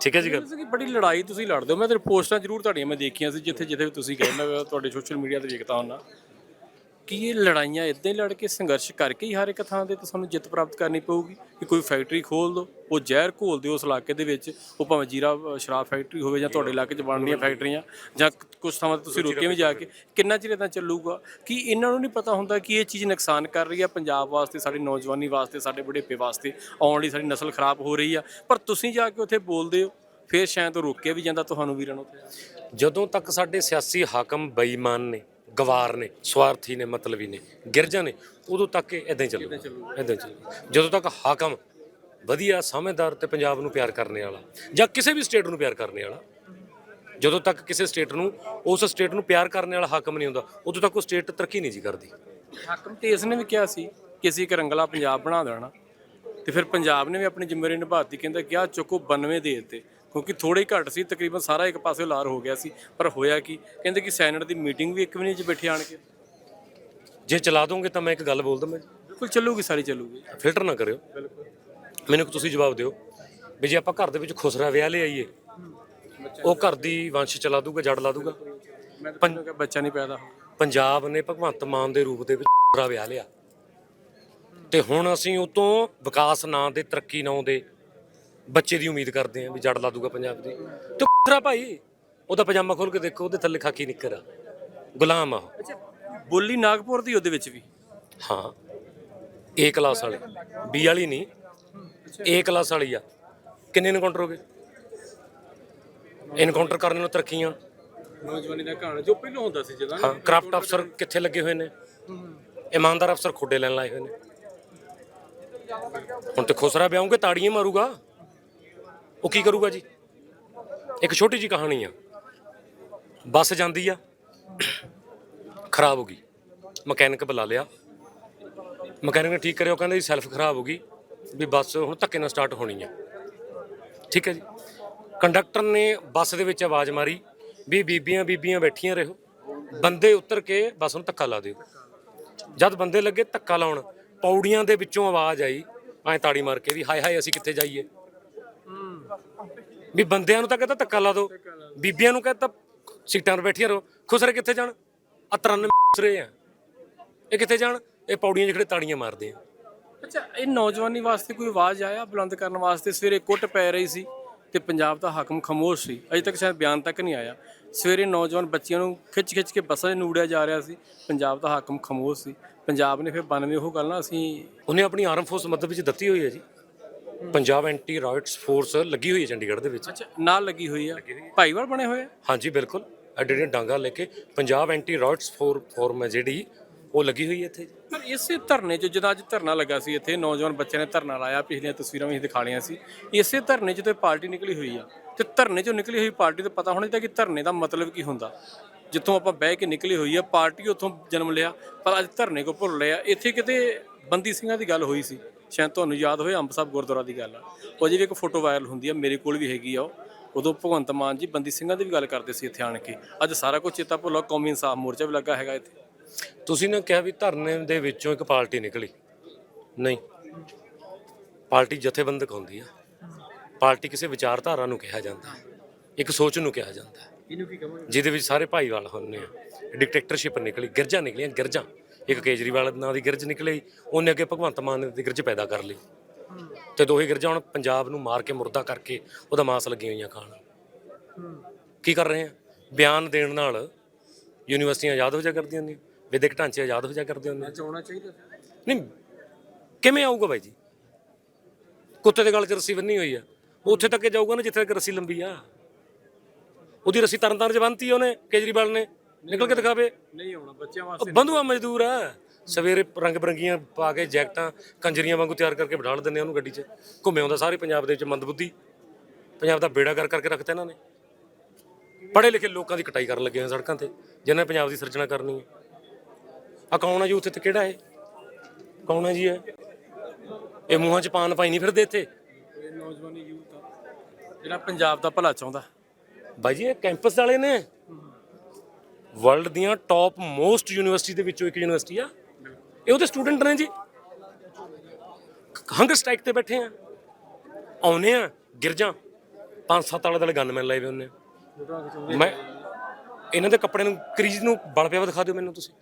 ਠੀਕ ਹੈ ਜੀ ਗੱਲ?
ਤੁਸੀਂ ਬੜੀ ਲੜਾਈ ਤੁਸੀਂ ਲੜਦੇ ਹੋ, ਮੈਂ ਤੇ ਪੋਸਟਾਂ ਜ਼ਰੂਰ ਤੁਹਾਡੀਆਂ ਮੈਂ ਦੇਖੀਆਂ ਸੀ ਜਿੱਥੇ ਜਿੱਥੇ ਵੀ ਤੁਸੀਂ ਗਏ, ਮੈਂ ਤੁਹਾਡੇ ਸੋਸ਼ਲ ਮੀਡੀਆ ਤੇ ਵੇਖਦਾ ਹੁੰਦਾ। ਕਿ ਇਹ ਲੜਾਈਆਂ ਇਦਾਂ ਹੀ ਲੜ ਕੇ ਸੰਘਰਸ਼ ਕਰਕੇ ਹੀ ਹਰ ਇੱਕ ਥਾਂ ਤੇ ਤੁਹਾਨੂੰ ਜਿੱਤ ਪ੍ਰਾਪਤ ਕਰਨੀ ਪਊਗੀ ਕਿ ਕੋਈ ਫੈਕਟਰੀ ਖੋਲ ਦਿਓ ਉਹ ਜ਼ਹਿਰ ਘੋਲ ਦਿਓ ਉਸ ਇਲਾਕੇ ਦੇ ਵਿੱਚ ਉਹ ਭਾਵੇਂ ਜੀਰਾ ਸ਼ਰਾਬ ਫੈਕਟਰੀ ਹੋਵੇ ਜਾਂ ਤੁਹਾਡੇ ਇਲਾਕੇ 'ਚ ਬਣਦੀਆਂ ਫੈਕਟਰੀਆਂ ਜਾਂ ਕੁਝ ਥਾਵਾਂ ਤੇ ਤੁਸੀਂ ਰੋਕੇ ਵੀ ਜਾ ਕੇ ਕਿੰਨਾ ਚਿਰ ਇਦਾਂ ਚੱਲੂਗਾ? ਕਿ ਇਹਨਾਂ ਨੂੰ ਨਹੀਂ ਪਤਾ ਹੁੰਦਾ ਕਿ ਇਹ ਚੀਜ਼ ਨੁਕਸਾਨ ਕਰ ਰਹੀ ਆ ਪੰਜਾਬ ਵਾਸਤੇ ਸਾਡੀ ਨੌਜਵਾਨੀ ਵਾਸਤੇ ਸਾਡੇ ਬੁਢੇਪੇ ਵਾਸਤੇ ਆਉਣ ਲਈ ਸਾਡੀ ਨਸਲ ਖਰਾਬ ਹੋ ਰਹੀ ਆ ਪਰ ਤੁਸੀਂ ਜਾ ਕੇ ਉੱਥੇ ਬੋਲਦੇ ਹੋ ਫਿਰ ਸ਼ਾਇਦ ਰੋਕਿਆ ਵੀ ਜਾਂਦਾ ਤੁਹਾਨੂੰ ਵੀਰਾਂ ਨੂੰ ਉੱਥੇ?
ਜਦੋਂ ਤੱਕ ਸਾਡੇ ਸਿਆਸੀ ਹਾਕਮ ਬੇਈਮਾਨ ਨੇ ਗਵਾਰ ਨੇ, ਸਵਾਰਥੀ ਨੇ, ਮਤਲਬੀ ਨੇ, ਗਿਰਜਾ ਨੇ, ਉਦੋਂ ਤੱਕ ਇਹ ਇਦਾਂ ਹੀ ਚੱਲੂਗਾ ਇਦਾਂ ਹੀ ਚੱਲੂਗਾ। ਜਦੋਂ ਤੱਕ ਹਾਕਮ ਵਧੀਆ ਸਮਝਦਾਰ ਤੇ ਪੰਜਾਬ ਨੂੰ ਪਿਆਰ ਕਰਨੇ ਵਾਲਾ ਜਾਂ ਕਿਸੇ ਵੀ ਸਟੇਟ ਨੂੰ ਪਿਆਰ ਕਰਨੇ ਵਾਲਾ, ਜਦੋਂ ਤੱਕ ਕਿਸੇ ਸਟੇਟ ਨੂੰ, ਉਸ ਸਟੇਟ ਨੂੰ ਪਿਆਰ ਕਰਨੇ ਵਾਲਾ ਹਾਕਮ ਨਹੀਂ ਹੁੰਦਾ, ਉਦੋਂ ਤੱਕ ਉਹ ਸਟੇਟ ਤਰੱਕੀ ਨਹੀਂ ਜੀ ਕਰਦੀ।
ਹਾਕਮ ਤੇ ਇਸ ਨੇ ਵੀ ਕਿਹਾ ਸੀ ਕਿ ਅਸੀਂ ਇੱਕ ਰੰਗਲਾ ਪੰਜਾਬ ਬਣਾ ਦੇਣਾ। ਤੇ ਫਿਰ ਪੰਜਾਬ ਨੇ ਵੀ ਆਪਣੀ ਜ਼ਿੰਮੇਵਾਰੀ ਨਿਭਾਤੀ, ਕਹਿੰਦਾ ਕਿ ਚੁੱਕੋ 92 ਦੇ ਦਿੱਤੇ ਕਿਉਂਕਿ ਥੋੜੇ ਹੀ ਘੱਟ ਸੀ ਤਕਰੀਬਨ ਸਾਰਾ ਇੱਕ ਪਾਸੇ ਲਾਰ ਹੋ ਗਿਆ ਸੀ ਪਰ ਹੋਇਆ ਕੀ? ਕਹਿੰਦੇ ਕਿ ਸੈਨੇਟ ਦੀ ਮੀਟਿੰਗ ਵੀ ਇੱਕ ਵੀ ਨਹੀਂ ਚ ਬੈਠੇ ਆਣ ਕੇ
ਜੇ ਚਲਾ ਦੋਗੇ ਤਾਂ ਮੈਂ ਇੱਕ ਗੱਲ ਬੋਲ ਦਵਾਂ
ਬਿਲਕੁਲ ਚੱਲੂਗੀ ਸਾਰੀ ਚੱਲੂਗੀ।
ਫਿਲਟਰ ਨਾ ਕਰਿਓ। ਮੈਨੂੰ ਇੱਕ ਤੁਸੀਂ ਜਵਾਬ ਦਿਓ ਵੀ ਜੇ ਆਪਾਂ ਘਰ ਦੇ ਵਿੱਚ ਖੁਸਰਾ ਵਿਆਹ ਲੈ ਆਈਏ ਉਹ ਘਰ ਦੀ ਵੰਸ਼ ਚਲਾ ਦੂਗਾ ਜੜ ਲਾ ਦੂਗਾ?
ਮੈਂ ਤਾਂ ਕਹਿੰਦਾ ਬੱਚਾ ਨਹੀਂ ਪੈਦਾ
ਪੰਜਾਬ ਨੇ ਭਗਵੰਤ ਮਾਨ ਦੇ ਰੂਪ ਦੇ ਵਿੱਚ ਖੁਸਰਾ ਵਿਆਹ ਲਿਆ। ਤੇ ਹੁਣ ਅਸੀਂ ਉਹ ਤੋਂ ਵਿਕਾਸ ਨਾਂ ਦੇ ਤਰੱਕੀ ਨਾਂ ਦੇ ਬੱਚੇ ਦੀ ਉਮੀਦ ਕਰਦੇ ਹਾਂ ਵੀ ਜੜ ਲਾ ਦੂਗਾ ਪੰਜਾਬ ਦੀ। ਤੇ ਖੁਸਰਾ ਭਾਈ ਉਹਦਾ ਪਜਾਮਾ ਖੋਲ ਕੇ ਦੇਖੋ ਉਹਦੇ ਥੱਲੇ ਖਾਕੀ ਨਿੱਕਰ ਆ। ਗੁਲਾਮ ਆ ਉਹ।
ਬੋਲੀ ਨਾਗਪੁਰ ਦੀ ਉਹਦੇ ਵਿੱਚ ਵੀ?
ਹਾਂ ਏ ਕਲਾਸ ਵਾਲੇ। ਬੀ ਵਾਲੀ ਨਹੀਂ ਏ ਕਲਾਸ ਵਾਲੀ ਆ। ਕਿੰਨੇ ਇਨਕਾਊਂਟਰ ਹੋ ਗਏ? ਇਨਕਾਊਂਟਰ ਕਰਨ ਨੂੰ ਤਰੱਕੀਆਂ।
ਨੌਜਵਾਨੀ ਦਾ ਕਹਾਣੀ ਜੋ ਪਹਿਲਾਂ ਹੁੰਦਾ ਸੀ ਜਦੋਂ
ਹਾਂ ਕਰਾਫਟ ਅਫਸਰ ਕਿੱਥੇ ਲੱਗੇ ਹੋਏ ਨੇ? ਇਮਾਨਦਾਰ ਅਫਸਰ ਖੋਡੇ ਲੈਣ ਲਾਏ ਹੋਏ ਨੇ। ਹੁਣ ਤੇ ਖੁਸਰਾ ਵਿਆਹੂਗੇ ਤਾੜੀਆਂ ਮਾਰੂਗਾ। ਉਹ ਕੀ ਕਰੂਗਾ ਜੀ? ਇੱਕ ਛੋਟੀ ਜੀ ਕਹਾਣੀ ਆ। ਬੱਸ ਜਾਂਦੀ ਆ, ਖਰਾਬ ਹੋ ਗਈ। ਮਕੈਨਿਕ ਬੁਲਾ ਲਿਆ। ਮਕੈਨਿਕ ਨੇ ਠੀਕ ਕਰਿਆ, ਉਹ ਕਹਿੰਦਾ ਜੀ ਸੈਲਫ ਖਰਾਬ ਹੋ ਗਈ ਵੀ ਬੱਸ ਹੁਣ ਧੱਕੇ ਨਾਲ ਸਟਾਰਟ ਹੋਣੀ ਆ। ਠੀਕ ਹੈ ਜੀ। ਕੰਡਕਟਰ ਨੇ ਬੱਸ ਦੇ ਵਿੱਚ ਆਵਾਜ਼ ਮਾਰੀ ਵੀ ਬੀਬੀਆਂ ਬੀਬੀਆਂ ਬੈਠੀਆਂ ਰਹੋ। ਬੰਦੇ ਉਤਰ ਕੇ ਬੱਸ ਨੂੰ ਧੱਕਾ ਲਾ ਦਿਓ। ਜਦ ਬੰਦੇ ਲੱਗੇ ਧੱਕਾ ਲਾਉਣ, ਪੌੜੀਆਂ ਦੇ ਵਿੱਚੋਂ ਆਵਾਜ਼ ਆਈ, ਐ ਤਾੜੀ ਮਾਰ ਕੇ ਵੀ ਹਾਏ ਹਾਏ ਅਸੀਂ ਕਿੱਥੇ ਜਾਈਏ? ਵੀ ਬੰਦਿਆਂ ਨੂੰ ਤਾਂ ਕਹਿੰਦਾ ਧੱਕਾ ਲਾ ਦਿਓ। ਬੀਬੀਆਂ ਨੂੰ ਕਹਿੰਦਾ ਸੀਟਾਂ 'ਤੇ ਬੈਠੀਆਂ ਰਹੋ। ਖੁਸਰੇ ਕਿੱਥੇ ਜਾਣ? ਆ 93 ਖੁਸਰੇ ਆ। ਇਹ ਕਿੱਥੇ ਜਾਣ? ਇਹ ਪੌੜੀਆਂ ਜਿਹੜੇ ਤਾੜੀਆਂ ਮਾਰਦੇ ਆ।
ਅੱਛਾ ਇਹ ਨੌਜਵਾਨੀ ਵਾਸਤੇ ਕੋਈ ਆਵਾਜ਼ ਆਇਆ? ਬੁਲੰਦ ਕਰਨ ਵਾਸਤੇ ਸਵੇਰੇ ਕੁੱਟ ਪੈ ਰਹੀ ਸੀ ਤੇ ਪੰਜਾਬ ਦਾ ਹਾਕਮ ਖਾਮੋਸ਼ ਸੀ। ਅਜੇ ਤੱਕ ਸ਼ਾਇਦ ਬਿਆਨ ਤੱਕ ਨਹੀਂ ਆਇਆ। ਸਵੇਰੇ ਨੌਜਵਾਨ ਬੱਚਿਆਂ ਨੂੰ ਖਿੱਚ ਖਿੱਚ ਕੇ ਬੱਸਾਂ 'ਚ ਨੂੜਿਆ ਜਾ ਰਿਹਾ ਸੀ। ਪੰਜਾਬ ਦਾ ਹਾਕਮ ਖਾਮੋਸ਼ ਸੀ। ਪੰਜਾਬ ਨੇ ਫਿਰ 92 ਉਹ ਗੱਲ ਨਾ ਅਸੀਂ
ਉਹਨੇ ਆਪਣੀ ਆਰਮ ਫੋਰਸ ਮਦਦ ਵਿੱਚ ਦਿੱਤੀ ਹੋਈ ਹੈ ਜੀ। ਪੰਜਾਬ ਐਂਟੀ ਰਾਇਟਸ ਫੋਰਸ ਲੱਗੀ ਹੋਈ ਹੈ ਚੰਡੀਗੜ੍ਹ ਦੇ ਵਿੱਚ।
ਅੱਛਾ ਨਾਲ ਲੱਗੀ ਹੋਈ ਆ। ਭਾਈਵਾਲ ਬਣੇ ਹੋਏ ਆ?
ਹਾਂਜੀ ਬਿਲਕੁਲ। ਐਡੀਆਂ ਡਾਂਗਾ ਲੈ ਕੇ Punjab anti riots for forum ਹੈ ਜਿਹੜੀ ਉਹ ਲੱਗੀ ਹੋਈ ਹੈ ਇੱਥੇ।
ਪਰ ਇਸੇ ਧਰਨੇ 'ਚ ਜਦੋਂ ਅੱਜ ਧਰਨਾ ਲੱਗਾ ਸੀ ਇੱਥੇ ਨੌਜਵਾਨ ਬੱਚਿਆਂ ਨੇ ਧਰਨਾ ਲਾਇਆ ਪਿਛਲੀਆਂ ਤਸਵੀਰਾਂ ਵੀ ਦਿਖਾ ਲਈਆਂ ਸੀ। ਇਸੇ ਧਰਨੇ 'ਚ ਤੇ ਪਾਰਟੀ ਨਿਕਲੀ ਹੋਈ ਆ। ਤੇ ਧਰਨੇ 'ਚੋਂ ਨਿਕਲੀ ਹੋਈ ਪਾਰਟੀ ਦਾ ਪਤਾ ਹੋਣਾ ਚਾਹੀਦਾ ਕਿ ਧਰਨੇ ਦਾ ਮਤਲਬ ਕੀ ਹੁੰਦਾ। ਜਿੱਥੋਂ ਆਪਾਂ ਬਹਿ ਕੇ ਨਿਕਲੀ ਹੋਈ ਆ ਪਾਰਟੀ ਉੱਥੋਂ ਜਨਮ ਲਿਆ ਪਰ ਅੱਜ ਧਰਨੇ ਕੋ ਭੁੱਲ ਲਿਆ ਇੱਥੇ ਕਿਤੇ ਬੰਦੀ ਸਿੰਘਾਂ ਦੀ ਗੱਲ ਹੋਈ ਸੀ। ਸ਼ਾਇਦ ਤੁਹਾਨੂੰ ਯਾਦ ਹੋਵੇ ਅੰਬ ਸਾਹਿਬ ਗੁਰਦੁਆਰਾ ਦੀ ਗੱਲ ਆ। ਉਹ ਜਿਹੜੀ ਇੱਕ ਫੋਟੋ ਵਾਇਰਲ ਹੁੰਦੀ ਆ ਮੇਰੇ ਕੋਲ ਵੀ ਹੈਗੀ ਆ ਉਹ। ਉਦੋਂ ਭਗਵੰਤ ਮਾਨ ਜੀ ਬੰਦੀ ਸਿੰਘਾਂ ਦੀ ਵੀ ਗੱਲ ਕਰਦੇ ਸੀ ਇੱਥੇ ਆਣ ਕੇ। ਅੱਜ ਸਾਰਾ ਕੁਝ ਚੇਤਾ ਭੁੱਲਾ ਕੌਮੀ ਇਨਸਾਫ ਮੋਰਚਾ ਵੀ ਲੱਗਾ ਹੈਗਾ ਇੱਥੇ।
ਤੁਸੀਂ ਨੇ ਕਿਹਾ ਵੀ ਧਰਨੇ ਦੇ ਵਿੱਚੋਂ ਇੱਕ ਪਾਰਟੀ ਨਿਕਲੀ। ਨਹੀਂ। ਪਾਰਟੀ ਜਥੇਬੰਦਕ ਹੁੰਦੀ ਆ। ਪਾਰਟੀ ਕਿਸੇ ਵਿਚਾਰਧਾਰਾ ਨੂੰ ਕਿਹਾ ਜਾਂਦਾ। ਇੱਕ ਸੋਚ ਨੂੰ ਕਿਹਾ ਜਾਂਦਾ।
ਇਹਨੂੰ ਕੀ ਕਹਾਂਗੇ
ਜਿਹਦੇ ਵਿੱਚ ਸਾਰੇ ਭਾਈਵਾਲ ਹੁੰਦੇ ਆ। ਡਿਕਟੇਟਰਸ਼ਿਪ ਨਿਕਲੀ ਗਿਰਜਾਂ ਨਿਕਲੀਆਂ ਗਿਰਜਾਂ। ਇੱਕ ਕੇਜਰੀਵਾਲ ਨਾਂ ਦੀ ਗਿਰਜ ਨਿਕਲੀ ਉਹਨੇ ਅੱਗੇ ਭਗਵੰਤ ਮਾਨ ਦੀ ਗਿਰਜ ਪੈਦਾ ਕਰ ਲਈ। ਤੇ ਦੋਹੇ ਗਿਰਜਾਂ ਹੁਣ ਪੰਜਾਬ ਨੂੰ ਮਾਰ ਕੇ ਮੁਰਦਾ ਕਰਕੇ ਉਹਦਾ ਮਾਸ ਲੱਗੀਆਂ ਹੋਈਆਂ ਖਾਣ। ਕੀ ਕਰ ਰਹੇ ਆ? ਬਿਆਨ ਦੇਣ ਨਾਲ ਯੂਨੀਵਰਸਿਟੀਆਂ ਆਜ਼ਾਦ ਹੋ ਜਾ ਕਰਦੀਆਂ ਨੇ ਵਿਦਿਅਕ ਢਾਂਚੇ ਆਜ਼ਾਦ ਹੋ ਜਾ ਕਰਦੇ ਹੁੰਦੇ ਆ।
ਚਾਉਣਾ ਚਾਹੀਦਾ।
ਨਹੀਂ ਕਿਵੇਂ ਆਊਗਾ ਬਾਈ ਜੀ? ਕੁੱਤੇ ਦੇ ਗਲ 'ਚ ਰੱਸੀ ਬੰਨੀ ਹੋਈ ਆ। ਉੱਥੇ ਤੱਕ ਜਾਊਗਾ ਨਾ ਜਿੱਥੇ ਤੱਕ ਰੱਸੀ ਲੰਬੀ ਆ। ਉਹਦੀ ਰੱਸੀ ਤਰਨ ਤਾਰਨ 'ਚ ਬੰਨਤੀ ਉਹਨੇ ਕੇਜਰੀਵਾਲ ਨੇ। ਨਿਕਲ ਕੇ ਦਿਖਾਵੇ।
ਨਹੀਂ ਆਉਣਾ ਬੱਚਿਆਂ ਵਾਸਤੇ
ਬੰਧੂਆ ਮਜ਼ਦੂਰ ਆ। ਸਵੇਰੇ ਰੰਗ ਬਰੰਗੀਆਂ ਪਾ ਕੇ ਜੈਕਟਾਂ ਕੰਜਰੀਆਂ ਵਾਂਗੂ ਤਿਆਰ ਕਰਕੇ ਬਿਠਾ ਦਿੰਦੇ ਆ ਉਹਨੂੰ ਗੱਡੀ 'ਚ। ਘੁੰਮੇ ਆਉਂਦਾ ਸਾਰੇ ਪੰਜਾਬ ਦੇ ਵਿੱਚ ਮੰਦਬੁੱਧੀ। ਪੰਜਾਬ ਦਾ ਬੇੜਾ ਕਰ ਕਰਕੇ ਰੱਖਤਾ ਇਹਨਾਂ ਨੇ। ਪੜ੍ਹੇ ਲਿਖੇ ਲੋਕਾਂ ਦੀ ਕਟਾਈ ਕਰਨ ਲੱਗੇ ਹੋਏ ਸੜਕਾਂ ਤੇ ਜਿਨ੍ਹਾਂ ਨੇ ਪੰਜਾਬ ਦੀ ਸਿਰਜਣਾ ਕਰਨੀ ਹੈ। ਆ ਕੌਣ ਆ ਜੀ ਉੱਥੇ ਤੇ ਕਿਹੜਾ ਹੈ? ਕੌਣ ਹੈ ਜੀ ਇਹ? ਇਹ ਮੂੰਹਾਂ 'ਚ ਪਾਨ ਪਾਈ ਨਹੀਂ ਫਿਰਦੇ ਇੱਥੇ।
ਇਹ ਨੌਜਵਾਨੀ ਯੂਥ ਆ। ਜਿਹੜਾ ਪੰਜਾਬ ਦਾ ਭਲਾ ਚਾਹੁੰਦਾ।
ਬਾਈ ਜੀ ਇਹ ਕੈਂਪਸ ਵਾਲੇ ਨੇ। ਵਰਲਡ ਦੀਆਂ ਟੌਪ ਮੋਸਟ ਯੂਨੀਵਰਸਿਟੀ ਦੇ ਵਿੱਚੋਂ ਇੱਕ ਯੂਨੀਵਰਸਿਟੀ ਆ। ਇਹ ਉਹਦੇ ਸਟੂਡੈਂਟ ਨੇ ਜੀ। ਹੰਗਰ ਸਟ੍ਰਾਈਕ ਤੇ ਬੈਠੇ ਆ। ਆਉਨੇ ਆ ਗਿਰਜਾਂ ਪੰਜ ਸੱਤ ਵਾਲੇ ਵਾਲੇ ਗਨਮੈਨ ਲਾਏ ਵੇ ਉਹਨੇ। ਮੈਂ ਇਹਨਾਂ ਦੇ ਕੱਪੜੇ ਨੂੰ, ਕਰੀਜ਼ ਨੂੰ ਬਲ ਪਿਆ ਦਿਖਾ ਦਿਓ ਮੈਨੂੰ ਤੁਸੀਂ।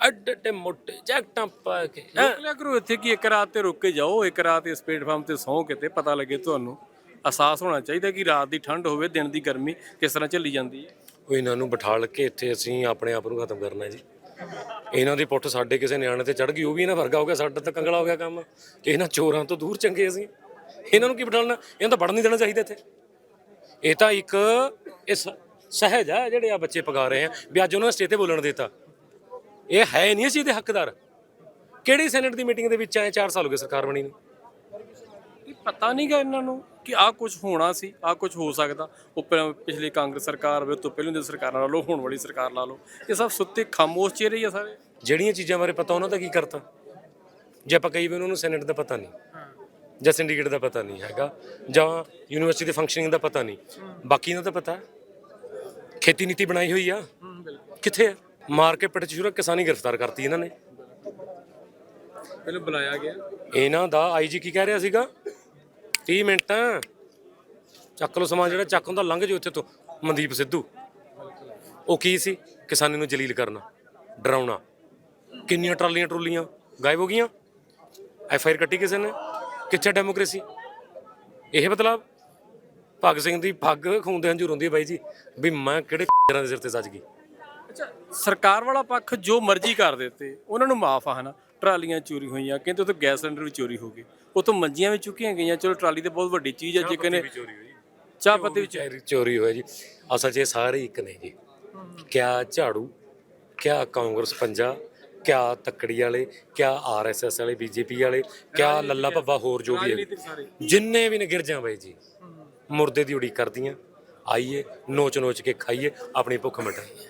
ਐਡੇ ਅੱਡੇ ਮੋਟੇ ਜੈਕਟਾਂ ਪਾ ਕੇ, ਹੈਂ।
ਕਰੋ ਇੱਥੇ ਕਿ ਇੱਕ ਰਾਤ ਤੇ ਰੁਕ ਕੇ ਜਾਓ, ਇੱਕ ਰਾਤ ਇਸ ਪਲੇਟਫਾਰਮ ਤੇ ਸੌਂ ਕਿਤੇ ਪਤਾ ਲੱਗੇ ਤੁਹਾਨੂੰ ਅਹਿਸਾਸ ਹੋਣਾ ਚਾਹੀਦਾ ਕਿ ਰਾਤ ਦੀ ਠੰਡ ਹੋਵੇ, ਦਿਨ ਦੀ ਗਰਮੀ ਕਿਸ ਤਰ੍ਹਾਂ ਝੱਲੀ ਜਾਂਦੀ ਹੈ।
ਉਹ ਇਹਨਾਂ ਨੂੰ ਬਿਠਾਲ ਕੇ ਇੱਥੇ ਅਸੀਂ ਆਪਣੇ ਆਪ ਨੂੰ ਖਤਮ ਕਰਨਾ ਹੈ ਜੀ। ਇਹਨਾਂ ਦੀ ਪੁੱਠ ਸਾਡੇ ਕਿਸੇ ਨਿਆਣੇ ਤੇ ਚੜ ਗਈ, ਉਹ ਵੀ ਇਹਨਾਂ ਵਰਗਾ ਹੋ ਗਿਆ, ਸਾਡਾ ਤਾਂ ਕੰਗਲਾ ਹੋ ਗਿਆ ਕੰਮ। ਕਿ ਇਹਨਾਂ ਚੋਰਾਂ ਤੋਂ ਦੂਰ ਚੰਗੇ ਅਸੀਂ। ਇਹਨਾਂ ਨੂੰ ਕੀ ਬਿਠਾਲਣਾ? ਇਹਨਾਂ ਤਾਂ ਵੜਨ ਨਹੀਂ ਦੇਣਾ ਚਾਹੀਦਾ ਇੱਥੇ। ਇਹ ਤਾਂ ਇੱਕ ਇਸ ਸਹਿਜ ਆ ਜਿਹੜੇ ਆ ਬੱਚੇ ਪਗਾ ਰਹੇ ਆ। ਵੀ ਅੱਜ ਉਹਨਾਂ ਨੇ ਸਟੇਜ ਤੇ ਬੋਲਣ ਦਿੱਤਾ। ਇਹ ਹੈ ਨਹੀਂ ਅਸੀਂ ਇਹਦੇ ਹੱਕਦਾਰ। ਕਿਹੜੀ ਸੈਨੇਟ ਦੀ ਮੀਟਿੰਗ ਦੇ ਵਿੱਚ ਆਏ 4 ਸਾਲ ਹੋ ਗਏ ਸਰਕਾਰ ਬਣੀ ਨੂੰ?
ਇਹ ਪਤਾ ਨਹੀਂ ਗਾ ਇਹਨਾਂ ਨੂੰ। ਕਿ ਆਹ ਕੁਝ ਹੋਣਾ ਸੀ ਆਹ ਕੁਝ ਹੋ ਸਕਦਾ। ਉਹ ਪਿਛਲੀ ਕਾਂਗਰਸ ਸਰਕਾਰ ਹੋਵੇ ਤੋਂ ਪਹਿਲਾਂ ਦੀ ਸਰਕਾਰਾਂ ਲਾ ਲਓ ਹੁਣ ਵਾਲੀ ਸਰਕਾਰ ਲਾ ਲਓ। ਇਹ ਸਭ ਸੁੱਤੇ ਖਾਮੋਸ਼ ਚਿਹਰੇ ਹੀ ਆ ਸਾਰੇ।
ਜਿਹੜੀਆਂ ਚੀਜ਼ਾਂ ਬਾਰੇ ਪਤਾ ਉਹਨਾਂ ਦਾ ਕੀ ਕਰਤਾ? ਜੇ ਆਪਾਂ ਕਹੀ ਵੀ ਉਹਨਾਂ ਨੂੰ ਸੈਨੇਟ ਦਾ ਪਤਾ ਨਹੀਂ ਜਾਂ ਸਿੰਡੀਕੇਟ ਦਾ ਪਤਾ ਨਹੀਂ ਹੈਗਾ ਜਾਂ ਯੂਨੀਵਰਸਿਟੀ ਦੇ ਫੰਕਸ਼ਨਿੰਗ ਦਾ ਪਤਾ ਨਹੀਂ ਬਾਕੀ ਇਹਨਾਂ ਦਾ ਪਤਾ ਹੈ। ਖੇਤੀ ਨੀਤੀ ਬਣਾਈ ਹੋਈ ਆ। ਕਿੱਥੇ ਹੈ ਮਾਰ ਕੇ ਪਿੱਟ 'ਚ ਸ਼ੁਰੂ ਕਿਸਾਨੀ ਗ੍ਰਿਫਤਾਰ ਕਰਤੀ ਇਹਨਾਂ ਨੇ।
ਪਹਿਲਾਂ ਬੁਲਾਇਆ ਗਿਆ।
ਇਹਨਾਂ ਦਾ ਆਈਜੀ ਕੀ ਕਹਿ ਰਿਹਾ ਸੀਗਾ? 30 ਮਿੰਟ। ਚੱਕ ਲੋ ਸਮਾਨ ਜਿਹੜਾ ਚੱਕ ਹੁੰਦਾ, ਲੰਘ ਜਾਓ ਇੱਥੇ ਤੋਂ। ਮਨਦੀਪ ਸਿੱਧੂ। ਉਹ ਕੀ ਸੀ? ਕਿਸਾਨੀ ਨੂੰ ਜਲੀਲ ਕਰਨਾ, ਡਰਾਉਣਾ। ਕਿੰਨੀਆਂ ਟਰਾਲੀਆਂ ਟਰੂਲੀਆਂ, ਗਾਇਬ ਹੋ ਗਈਆਂ? ਐਫ ਆਈ ਆਰ ਕੱਟੀ ਕਿਸੇ ਨੇ? ਕਿੱਥੇ ਡੈਮੋਕ੍ਰੇਸੀ? ਇਹ ਮਤਲਬ ਭਗਤ ਸਿੰਘ ਦੀ ਪੱਗ ਖੂਨ ਦੇ ਹੰਝੂਰ ਹੁੰਦੀ ਹੈ ਬਾਈ ਜੀ, ਵੀ ਮੈਂ ਕਿਹੜੇ ਦੇ ਸਿਰ ਤੇ ਸੱਜ ਗਈ।
ਅੱਛਾ, ਸਰਕਾਰ ਵਾਲਾ ਪੱਖ ਜੋ ਮਰਜ਼ੀ ਕਰ ਦਿੱਤੇ, ਉਹਨਾਂ ਨੂੰ ਮਾਫ ਆ, ਹਨਾ? ਟਰਾਲੀਆਂ ਚੋਰੀ ਹੋਈਆਂ, ਕਹਿੰਦੇ ਉੱਥੇ ਗੈਸ ਸਿਲੰਡਰ ਵੀ ਚੋਰੀ ਹੋ ਗਏ। ਉਤੋਂ ਮੰਜੀਆਂ ਵੀ ਚੁੱਕੀਆਂ ਗਈਆਂ। ਚਲੋ ਟਰਾਲੀ ਤੇ ਬਹੁਤ ਵੱਡੀ ਚੀਜ਼ ਹੈ ਜੇ
ਹੋਈ
ਚਾਹ ਪੱਤੀ ਵਿੱਚ
ਚੋਰੀ ਚੋਰੀ ਹੋਇਆ ਜੀ? ਅਸਲ 'ਚ ਇਹ ਸਾਰੇ ਇੱਕ ਨੇ ਜੀ। ਕਿਆ ਝਾੜੂ ਕਿਆ ਕਾਂਗਰਸ ਪੰਜਾ ਕਿਆ ਤੱਕੜੀ ਵਾਲੇ ਕਿਆ ਆਰਐਸਐਸ ਵਾਲੇ ਬੀਜੇਪੀ ਵਾਲੇ ਕਿਆ ਲੱਲਾ ਭੱਬਾ ਹੋਰ ਜੋ ਵੀ ਹੈ। ਜਿੰਨੇ ਵੀ ਨੇ ਗਿਰਜਾਂ ਬਾਈ ਜੀ ਮੁਰਦੇ ਦੀ ਉਡੀਕ ਕਰਦੀਆਂ। ਆਈਏ ਨੋਚ ਨੋਚ ਕੇ ਖਾਈਏ ਆਪਣੀ ਭੁੱਖ ਮਿਟਾਈਏ।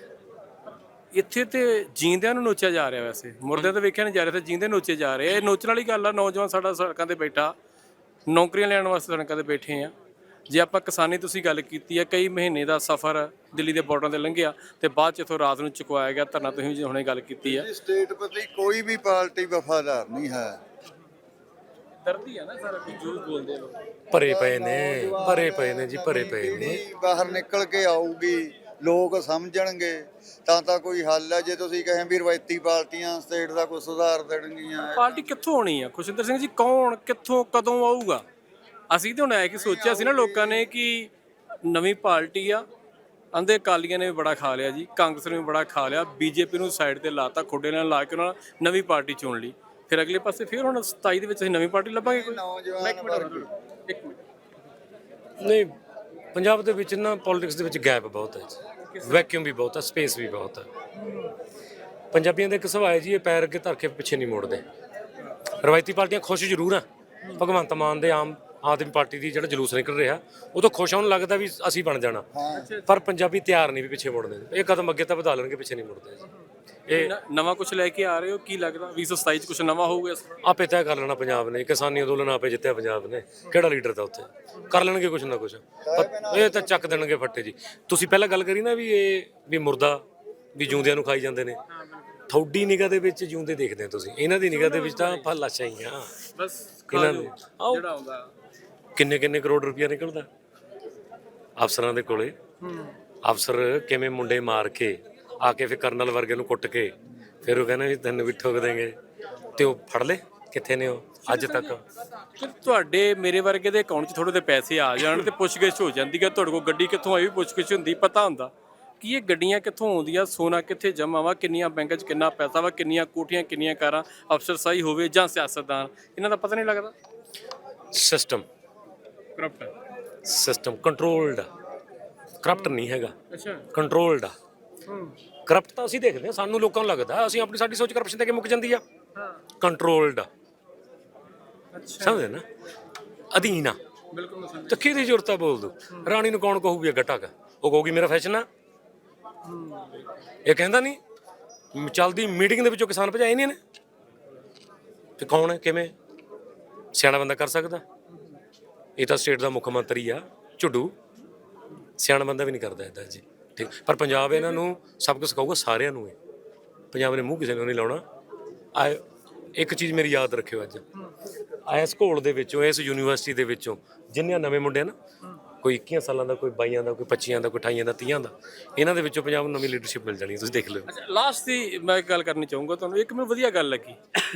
ਇੱਥੇ ਤੇ ਜੀਂਦਿਆਂ ਨੂੰ ਨੋਚਿਆ ਜਾ ਰਿਹਾ ਵੈਸੇ। ਮੁਰਦਿਆਂ ਤਾਂ ਵੇਖਿਆ ਨਹੀਂ ਜਾ ਰਿਹਾ ਤੇ ਜੀਂਦੇ ਨੋਚੇ ਜਾ ਰਹੇ ਆ। ਇਹ ਨੋਚਣ ਵਾਲੀ ਗੱਲ ਆ ਨੌਜਵਾਨ ਸਾਡਾ ਸੜਕਾਂ ਤੇ ਬੈਠਾ ਨੌਕਰੀਆਂ ਲੈਣ ਵਾਸਤੇ ਸੜਕਾਂ ਤੇ ਬੈਠੇ ਆ। ਜੇ ਆਪਾਂ ਕਿਸਾਨੀ ਤੁਸੀਂ ਗੱਲ ਕੀਤੀ ਆ ਕਈ ਮਹੀਨੇ ਦਾ ਸਫ਼ਰ ਦਿੱਲੀ ਦੇ ਬਾਰਡਰਾਂ ਤੇ ਲੰਘਿਆ ਤੇ ਬਾਅਦ ਚ ਇਥੋਂ ਰਾਤ ਨੂੰ ਚੁਕਵਾਇਆ ਗਿਆ ਧਰਨਾ ਤੁਸੀਂ ਜੀ ਹੁਣੇ ਗੱਲ ਕੀਤੀ ਆ।
ਸਟੇਟ ਪ੍ਰਤੀ ਕੋਈ ਵੀ ਪਾਰਟੀ ਵਫਾਦਾਰ ਨਹੀਂ ਹੈ।
ਦਰਦੀ ਆ ਨਾ ਸਾਰਾ ਕੁਝ ਜੋ ਬੋਲਦੇ ਲੋਕ।
ਭਰੇ ਪਏ ਨੇ ਭਰੇ ਪਏ ਨੇ ਜੀ ਭਰੇ ਪਏ ਨੇ।
ਬਾਹਰ ਨਿਕਲ ਕੇ ਆਊਗੀ। ਲੋਕ ਸਮਝਣਗੇ ਤਾਂ ਤਾਂ ਕੋਈ ਹੱਲ ਹੈ ਜੇ ਤੁਸੀਂ ਕਹੇ ਵੀ ਰਵਾਇਤੀ ਪਾਰਟੀਆਂ ਸਟੇਟ ਦਾ ਕੋਈ ਸੁਧਾਰ ਦੇਣਗੀਆਂ
ਪਾਰਟੀ ਕਿੱਥੋਂ ਆਉਣੀ ਆ? ਖੁਸ਼ਿੰਦਰ ਸਿੰਘ ਜੀ ਕੌਣ ਕਿੱਥੋਂ ਕਦੋਂ ਆਊਗਾ? ਅਸੀਂ ਤੇ ਹੁਣ ਐ ਕਿ ਸੋਚਿਆ ਸੀ ਨਾ ਲੋਕਾਂ ਨੇ ਕਿ ਨਵੀਂ ਪਾਰਟੀ ਆ। ਅੰਦੇ ਕਾਲੀਆਂ ਨੇ ਵੀ ਬੜਾ ਖਾ ਲਿਆ ਜੀ ਕਾਂਗਰਸ ਨੇ ਵੀ ਬੜਾ ਖਾ ਲਿਆ। ਬੀਜੇਪੀ ਨੂੰ ਸਾਈਡ ਤੇ ਲਾਤਾ ਖੋਡੇ ਨਾਲ ਲਾ ਕੇ ਉਹਨਾਂ ਨਵੀਂ ਪਾਰਟੀ ਚੁਣ ਲਈ। ਫਿਰ ਅਗਲੇ ਪਾਸੇ ਫਿਰ ਹੁਣ 27 ਦੇ ਵਿੱਚ ਅਸੀਂ ਨਵੀਂ ਪਾਰਟੀ ਲੱਭਾਂਗੇ ਕੋਈ?
ਨੌਜਵਾਨ
ਇੱਕ ਮਿੰਟ।
ਨਹੀਂ ਪੰਜਾਬ ਦੇ ਵਿੱਚ ਨਾ ਪੋਲਿਟਿਕਸ ਦੇ ਵਿੱਚ ਗੈਪ ਬਹੁਤ ਹੈ ਵੈਕਿਊਮ ਵੀ ਬਹੁਤ ਹੈ ਸਪੇਸ ਵੀ ਬਹੁਤ ਹੈ। ਪੰਜਾਬੀਆਂ ਦਾ ਇੱਕ ਸੁਭਾਅ ਹੈ ਜੀ ਇਹ ਪੈਰ ਅੱਗੇ ਧਰ ਕੇ ਪਿੱਛੇ ਨਹੀਂ ਮੋੜਦੇ। ਰਵਾਇਤੀ ਪਾਰਟੀਆਂ ਖੁਸ਼ ਜ਼ਰੂਰ ਆ ਭਗਵੰਤ ਮਾਨ ਦੇ ਆਮ ਆਦਮੀ ਪਾਰਟੀ ਦੀ ਜਿਹੜਾ ਜਲੂਸ ਨਿਕਲ ਰਿਹਾ ਉਹ ਤੋਂ ਖੁਸ਼ ਹੋਣ ਲੱਗਦਾ ਵੀ ਅਸੀਂ ਬਣ ਜਾਣਾ। ਪਰ ਪੰਜਾਬੀ ਤਿਆਰ ਨਹੀਂ ਵੀ ਪਿੱਛੇ ਮੁੜਨੇ ਨੂੰ। ਇਹ ਕਦਮ ਅੱਗੇ ਤਾਂ ਵਧਾ ਲੈਣਗੇ ਪਿੱਛੇ ਨਹੀਂ ਮੁੜਦੇ ਜੀ। ਇਹ
ਨਵਾਂ ਕੁਝ ਲੈ ਕੇ ਆ ਰਹੇ ਹੋ? ਕੀ ਲੱਗਦਾ? 2027 ਚ ਕੁਝ ਨਵਾਂ ਹੋਊਗਾ ਇਸ ਵਾਰ?
ਆਪੇ ਤੈਅ ਕਰ ਲੈਣਾ ਪੰਜਾਬ ਨੇ। ਕਿਸਾਨੀ ਅੰਦੋਲਨ ਆਪੇ ਜਿੱਤਿਆ ਪੰਜਾਬ ਨੇ। ਕਿਹੜਾ ਲੀਡਰ ਤਾਂ ਉੱਥੇ? ਕਰ ਲੈਣਗੇ ਕੁਛ ਨਾ ਕੁਛ। ਪਰ ਇਹ ਤਾਂ ਚੱਕ ਦੇਣਗੇ ਫੱਟੇ ਜੀ। ਤੁਸੀਂ ਪਹਿਲਾਂ ਗੱਲ ਕਰੀ ਨਾ ਵੀ ਇਹ ਵੀ ਮੁਰਦਾ ਵੀ ਜੂੰਦਿਆਂ ਨੂੰ ਖਾਈ ਜਾਂਦੇ ਨੇ। ਥੋੜੀ ਨਿਗਾਹ ਦੇ ਵਿੱਚ ਜੂੰਦੇ ਦੇਖਦੇ ਹੋ ਤੁਸੀਂ। ਇਹਨਾਂ ਦੀ ਨਿਗਾਹ ਦੇ ਵਿੱਚ ਤਾਂ ਫਲਾਸ਼ਾਂ ਹੀ ਆ।
ਬਸ
ਇਹਨਾਂ ਦੇ ਆਓ।
ਜਿਹੜਾ ਆਉਂਦਾ।
ਕਿੰਨੇ ਕਿੰਨੇ ਕਰੋੜ ਰੁਪਇਆ ਨਿਕਲਦਾ? ਅਫਸਰਾਂ ਦੇ ਕੋਲੇ। ਅਫਸਰ ਕਿਵੇਂ ਮੁੰਡੇ ਮਾਰ ਕੇ ਆ ਕੇ ਫਿਰ ਕਰਨਲ ਵਰਗੇ ਨੂੰ ਕੁੱਟ ਕੇ ਫਿਰ ਉਹ ਕਹਿੰਦੇ ਵੀ ਤੈਨੂੰ ਵੀ ਠੋਕ ਦੇਂਗੇ। ਤੇ ਉਹ ਫੜ ਲੈ ਕਿੱਥੇ ਨੇ ਉਹ? ਅੱਜ ਤੱਕ।
ਫਿਰ ਤੁਹਾਡੇ ਮੇਰੇ ਵਰਗੇ ਦੇ ਅਕਾਊਂਟ 'ਚ ਥੋੜੇ ਜਿਹੇ ਪੈਸੇ ਆ ਜਾਣ ਤੇ ਪੁੱਛਗਿੱਛ ਹੋ ਜਾਂਦੀ ਹੈ ਤੁਹਾਡੇ ਕੋਲ ਗੱਡੀ ਕਿੱਥੋਂ ਆਈ? ਵੀ ਪੁੱਛਗਿੱਛ ਹੁੰਦੀ ਪਤਾ ਹੁੰਦਾ। ਕਿ ਇਹ ਗੱਡੀਆਂ ਕਿੱਥੋਂ ਆਉਂਦੀਆਂ? ਸੋਨਾ ਕਿੱਥੇ ਜਮ੍ਹਾਂ ਵਾ? ਕਿੰਨੀਆਂ ਬੈਂਕਾਂ 'ਚ ਕਿੰਨਾ ਪੈਸਾ ਵਾ? ਕਿੰਨੀਆਂ ਕੋਠੀਆਂ ਕਿੰਨੀਆਂ ਕਾਰਾਂ? ਅਫਸਰਸ਼ਾਹੀ ਹੋਵੇ ਜਾਂ ਸਿਆਸਤਦਾਨ? ਇਹਨਾਂ ਦਾ ਪਤਾ ਨਹੀਂ ਲੱਗਦਾ?
System
corrupt
system controlled corrupt ਨਹੀਂ ਹੈਗਾ।
ਅੱਛਾ।
ਕੰਟਰੋਲਡ ਆ।
ਹੂੰ।
ਕਰਪਟ ਤਾਂ ਅਸੀਂ ਦੇਖਦੇ ਹਾਂ ਸਾਨੂੰ ਲੋਕਾਂ ਨੂੰ ਲੱਗਦਾ ਅਸੀਂ ਆਪਣੀ ਸਾਡੀ ਸੋਚ ਕਰਪਸ਼ਨ ਤੇ ਕਿ ਮੁੱਕ ਜਾਂਦੀ ਆ।
ਹਾਂ।
ਕੰਟਰੋਲਡ
ਅੱਛਾ।
ਸਮਝਦੇ ਨਾ? ਅਧੀਨ ਆ।
ਬਿਲਕੁਲ ਮੈਂ ਸਮਝ
ਤਾਂ ਕਿਹਦੀ ਜ਼ਰੂਰਤ ਆ ਬੋਲ ਦੋ। ਰਾਣੀ ਨੂੰ ਕੌਣ ਕਹੂਗੀ ਟੱਕ? ਉਹ ਕਹੂਗੀ ਮੇਰਾ ਫੈਸ਼ਨ ਆ। ਇਹ ਕਹਿੰਦਾ ਨਹੀਂ ਚੱਲਦੀ ਮੀਟਿੰਗ ਦੇ ਵਿੱਚੋਂ ਕਿਸਾਨ ਭਜਾਏ ਨਹੀਂ ਨੇ ਤੇ ਕੌਣ ਹੈ? ਕਿਵੇਂ? ਸਿਆਣਾ ਬੰਦਾ ਕਰ ਸਕਦਾ? ਇਹ ਤਾਂ ਸਟੇਟ ਦਾ ਮੁੱਖ ਮੰਤਰੀ ਆ ਝੁੱਡੂ। ਸਿਆਣਾ ਬੰਦਾ ਵੀ ਨਹੀਂ ਕਰਦਾ ਇਦਾਂ ਜੀ। ਠੀਕ। ਪਰ ਪੰਜਾਬ ਇਹਨਾਂ ਨੂੰ ਸਭ ਕੁਝ ਸਿਖਾਊਗਾ, ਸਾਰਿਆਂ ਨੂੰ ਇਹ। ਪੰਜਾਬ ਨੇ ਮੂੰਹ ਕਿਸੇ ਨੂੰ ਨਹੀਂ ਲਾਉਣਾ। ਆ ਇੱਕ ਚੀਜ਼ ਮੇਰੀ ਯਾਦ ਰੱਖਿਓ ਅੱਜ। ਇਸ ਘੋਲ ਦੇ ਵਿੱਚੋਂ, ਇਸ ਯੂਨੀਵਰਸਿਟੀ ਦੇ ਵਿੱਚੋਂ ਜਿੰਨੇ ਨਵੇਂ ਮੁੰਡੇ ਨਾ ਕੋਈ 21 ਸਾਲਾਂ ਦਾ ਕੋਈ 22 ਦਾ ਕੋਈ 25 ਦਾ ਕੋਈ 28 ਦਾ 30 ਦਾ ਇਹਨਾਂ ਦੇ ਵਿੱਚੋਂ ਪੰਜਾਬ ਨੂੰ ਨਵੀਂ ਲੀਡਰਸ਼ਿਪ ਮਿਲ ਜਾਣੀ ਹੈ, ਤੁਸੀਂ ਦੇਖ ਲਿਓ।
ਅੱਛਾ ਲਾਸਟ ਦੀ ਮੈਂ ਇੱਕ ਗੱਲ ਕਰਨੀ ਚਾਹੂੰਗਾ ਤੁਹਾਨੂੰ ਇੱਕ ਮੈਨੂੰ ਵਧੀਆ ਗੱਲ ਲੱਗੀ।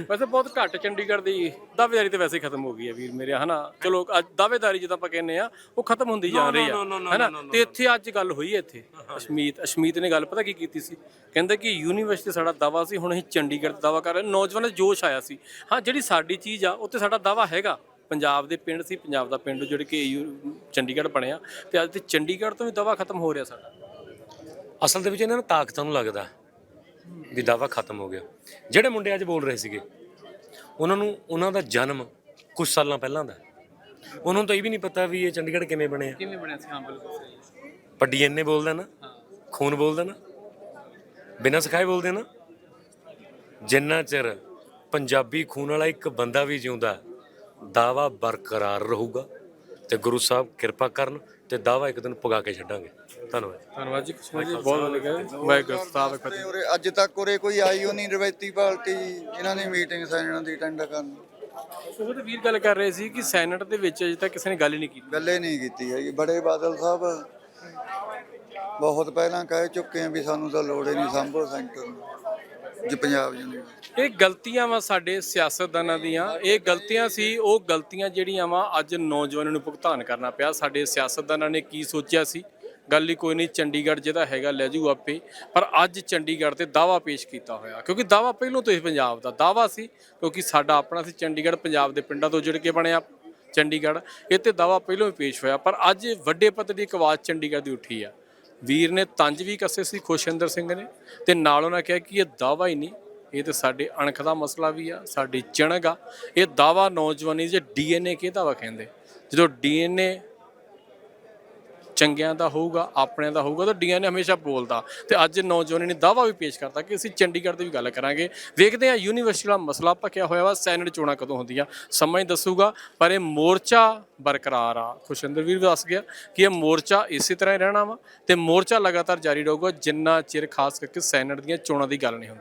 ਵੈਸੇ ਬਹੁਤ ਘੱਟ ਚੰਡੀਗੜ੍ਹ ਦੀ ਦਾਅਵੇਦਾਰੀ ਤੇ ਵੈਸੇ ਹੀ ਖਤਮ ਹੋ ਗਈ ਹੈ ਵੀਰ ਮੇਰੇ ਹਨਾ? ਚਲੋ ਅੱਜ ਦਾਅਵੇਦਾਰੀ ਜਿੱਦਾਂ ਆਪਾਂ ਕਹਿੰਦੇ ਆ ਉਹ ਖਤਮ ਹੁੰਦੀ ਜਾ ਰਹੀ ਆ ਹੈਨਾ? ਤੇ ਇੱਥੇ ਅੱਜ ਗੱਲ ਹੋਈ ਹੈ ਇੱਥੇ ਅਸ਼ਮੀਤ ਅਸ਼ਮੀਤ ਨੇ ਗੱਲ ਪਤਾ ਕੀ ਕੀਤੀ ਸੀ? ਕਹਿੰਦਾ ਕਿ ਯੂਨੀਵਰਸਿਟੀ ਸਾਡਾ ਦਾਵਾ ਸੀ ਹੁਣ ਅਸੀਂ ਚੰਡੀਗੜ੍ਹ ਦਾ ਦਾਵਾ ਕਰ ਰਹੇ ਹਾਂ। ਨੌਜਵਾਨਾਂ 'ਚ ਜੋਸ਼ ਆਇਆ ਸੀ। ਹਾਂ ਜਿਹੜੀ ਸਾਡੀ ਚੀਜ਼ ਆ ਉੱਤੇ ਸਾਡਾ ਦਾਵਾ ਹੈਗਾ। ਪੰਜਾਬ ਦੇ ਪਿੰਡ ਸੀ ਪੰਜਾਬ ਦਾ ਪਿੰਡ ਜਿਹੜੇ ਕਿ ਯੂ- ਚੰਡੀਗੜ੍ਹ ਬਣਿਆ ਤੇ ਅੱਜ ਤੇ ਚੰਡੀਗੜ੍ਹ ਤੋਂ ਵੀ ਦਾਵਾ ਖਤਮ ਹੋ ਰਿਹਾ ਸਾਡਾ।
ਅਸਲ ਦੇ ਵਿੱਚ ਇਹਨਾਂ ਨੂੰ ਤਾਕਤਾਂ ਨੂੰ ਲੱਗਦਾ ਵੀ ਦਾਵਾ ਖਤਮ ਹੋ ਗਿਆ। ਜਿਹੜੇ ਮੁੰਡੇ ਅੱਜ ਬੋਲ ਰਹੇ ਸੀਗੇ ਉਹਨਾਂ ਨੂੰ ਉਹਨਾਂ ਦਾ ਜਨਮ ਕੁਝ ਸਾਲਾਂ ਪਹਿਲਾਂ ਦਾ। ਉਹਨਾਂ ਨੂੰ ਤਾਂ ਇਹ ਵੀ ਨਹੀਂ ਪਤਾ ਵੀ ਇਹ ਚੰਡੀਗੜ੍ਹ ਕਿਵੇਂ ਬਣਿਆ
ਕਿਵੇਂ ਬਣਿਆ ਸੀ? ਹਾਂ ਬਿਲਕੁਲ ਸਹੀ
ਪਰ ਡੀਐਨਏ ਬੋਲਦਾ ਨਾ ਖੂਨ ਬੋਲਦਾ ਨਾ ਬਿਨਾਂ ਸਿਖਾਏ ਬੋਲਦੇ ਨਾ। ਜਿੰਨਾ ਚਿਰ ਪੰਜਾਬੀ ਖੂਨ ਵਾਲਾ ਇੱਕ ਬੰਦਾ ਵੀ ਜਿਉਂਦਾ ਦਾਵਾ ਬਰਕਰਾਰ ਰਹੂਗਾ ਤੇ ਗੁਰੂ ਸਾਹਿਬ ਕਿਰਪਾ ਕਰਨ ਤੇ ਦਾਵਾ ਇੱਕ ਦਿਨ ਪੁਗਾ ਕੇ ਛੱਡਾਂਗੇ। ਧੰਨਵਾਦ।
ਧੰਨਵਾਦ ਜੀ ਕੁਸ਼ਮਾ ਜੀ ਬਹੁਤ ਵਧੀਆ ਵਾਹਿਗੁਰੂ ਸਾਹਿਬ
ਤੇ
ਫਤਿਹ।
ਉਰੇ ਅੱਜ ਤੱਕ ਉਰੇ ਕੋਈ ਆਈ ਓ ਨਹੀਂ ਰਵਾਇਤੀ ਪਾਰਟੀ ਇਹਨਾਂ ਦੀ ਮੀਟਿੰਗ ਸੈਨਣ ਦੀ ਅਟੈਂਡ ਕਰਨ।
ਉਹ ਤਾਂ ਵੀਰ ਗੱਲ ਕਰ ਰਹੇ ਸੀ ਕਿ ਸੈਨੇਟ ਦੇ ਵਿੱਚ ਅਜੇ ਤੱਕ ਕਿਸੇ ਨੇ ਗੱਲ ਹੀ ਨਹੀਂ ਕੀਤੀ।
ਗੱਲੇ ਨਹੀਂ ਕੀਤੀ ਹੈਗੀ। ਬੜੇ ਬਾਦਲ ਸਾਹਿਬ ਬਹੁਤ ਪਹਿਲਾਂ ਕਹਿ ਚੁੱਕੇ ਆ ਵੀ ਸਾਨੂੰ ਤਾਂ ਲੋੜ ਹੀ ਨਹੀਂ ਸੰਭੋ ਸੈਂਟਰ ਨੂੰ। ਜੀ ਪੰਜਾਬ ਯੂਨੀਵਰਸਿਟੀ
ਇਹ ਗਲਤੀਆਂ ਵਾ ਸਾਡੇ ਸਿਆਸਤਦਾਨਾਂ ਦੀਆਂ। ਇਹ ਗਲਤੀਆਂ ਸੀ, ਉਹ ਗਲਤੀਆਂ ਜਿਹੜੀਆਂ ਵਾ ਅੱਜ ਨੌਜਵਾਨਾਂ ਨੂੰ ਭੁਗਤਾਨ ਕਰਨਾ ਪਿਆ। ਸਾਡੇ ਸਿਆਸਤਦਾਨਾਂ ਨੇ ਕੀ ਸੋਚਿਆ ਸੀ? ਗੱਲ ਹੀ ਕੋਈ ਨਹੀਂ, ਚੰਡੀਗੜ੍ਹ ਜਿਹਦਾ ਹੈਗਾ ਲੈ ਜੂ ਆਪੇ। ਪਰ ਅੱਜ ਚੰਡੀਗੜ੍ਹ ਤੇ ਦਾਵਾ ਪੇਸ਼ ਕੀਤਾ ਹੋਇਆ। ਕਿਉਂਕਿ ਦਾਵਾ ਪਹਿਲੋਂ ਤੋਂ ਹੀ ਪੰਜਾਬ ਦਾ ਦਾਵਾ ਸੀ, ਕਿਉਂਕਿ ਸਾਡਾ ਆਪਣਾ ਸੀ ਚੰਡੀਗੜ੍ਹ, ਪੰਜਾਬ ਦੇ ਪਿੰਡਾਂ ਤੋਂ ਜੁੜ ਕੇ ਬਣਿਆ ਚੰਡੀਗੜ੍ਹ। ਇਹ ਤੇ ਦਾਵਾ ਪਹਿਲੋਂ ਹੀ ਪੇਸ਼ ਹੋਇਆ, ਪਰ ਅੱਜ ਵੱਡੇ ਪੱਧਰ ਦੀ ਇੱਕ ਆਵਾਜ਼ ਚੰਡੀਗੜ੍ਹ ਦੀ ਉੱਠੀ ਆ। ਵੀਰ ਨੇ ਤੰਜ ਵੀ ਕੱਸੇ ਸੀ, ਖੁਸ਼ਿੰਦਰ ਸਿੰਘ ਨੇ, ਤੇ ਨਾਲ ਉਹਨਾਂ ਕਿਹਾ ਕਿ ਇਹ ਦਾਵਾ ਹੀ ਨਹੀਂ, ਇਹ ਤੇ ਸਾਡੇ ਅਣਖ ਦਾ ਮਸਲਾ ਵੀ ਆ, ਸਾਡੀ ਚਿਣਗ ਆ। ਇਹ ਦਾਵਾ ਨੌਜਵਾਨੀ ਜੇ ਡੀਐਨਏ ਕਿਹਦਾ ਵਾ ਕਹਿੰਦੇ? ਜਦੋਂ ਡੀਐਨਏ ਚੰਗਿਆਂ ਦਾ ਹੋਊਗਾ, ਆਪਣਿਆਂ ਦਾ ਹੋਊਗਾ, ਤਾਂ ਡੀਆਂ ਨੇ ਹਮੇਸ਼ਾ ਬੋਲਦਾ। ਤੇ ਅੱਜ ਨੌਜਵਾਨੀ ਨੇ ਦਾਵਾ ਵੀ ਪੇਸ਼ ਕਰਤਾ ਕਿ ਅਸੀਂ ਚੰਡੀਗੜ੍ਹ ਦੀ ਵੀ ਗੱਲ ਕਰਾਂਗੇ। ਵੇਖਦੇ ਹਾਂ ਯੂਨੀਵਰਸਿਟੀ ਦਾ ਮਸਲਾ ਪੱਕਿਆ ਹੋਇਆ ਵਾ, ਸੈਨੇਟ ਚੋਣਾਂ ਕਦੋਂ ਹੁੰਦੀਆਂ, ਸਮਾਂ ਹੀ ਦੱਸੂਗਾ। ਪਰ ਇਹ ਮੋਰਚਾ ਬਰਕਰਾਰ ਆ। ਖੁਸ਼ਿੰਦਰ ਵੀਰ ਵੀ ਦੱਸ ਗਿਆ ਕਿ ਇਹ ਮੋਰਚਾ ਇਸੇ ਤਰ੍ਹਾਂ ਹੀ ਰਹਿਣਾ ਵਾ ਤੇ ਮੋਰਚਾ ਲਗਾਤਾਰ ਜਾਰੀ ਰਹੂਗਾ, ਜਿੰਨਾ ਚਿਰ ਖਾਸ ਕਰਕੇ ਸੈਨੇਟ ਦੀਆਂ ਚੋਣਾਂ ਦੀ ਗੱਲ ਨਹੀਂ ਹੁੰਦੀ।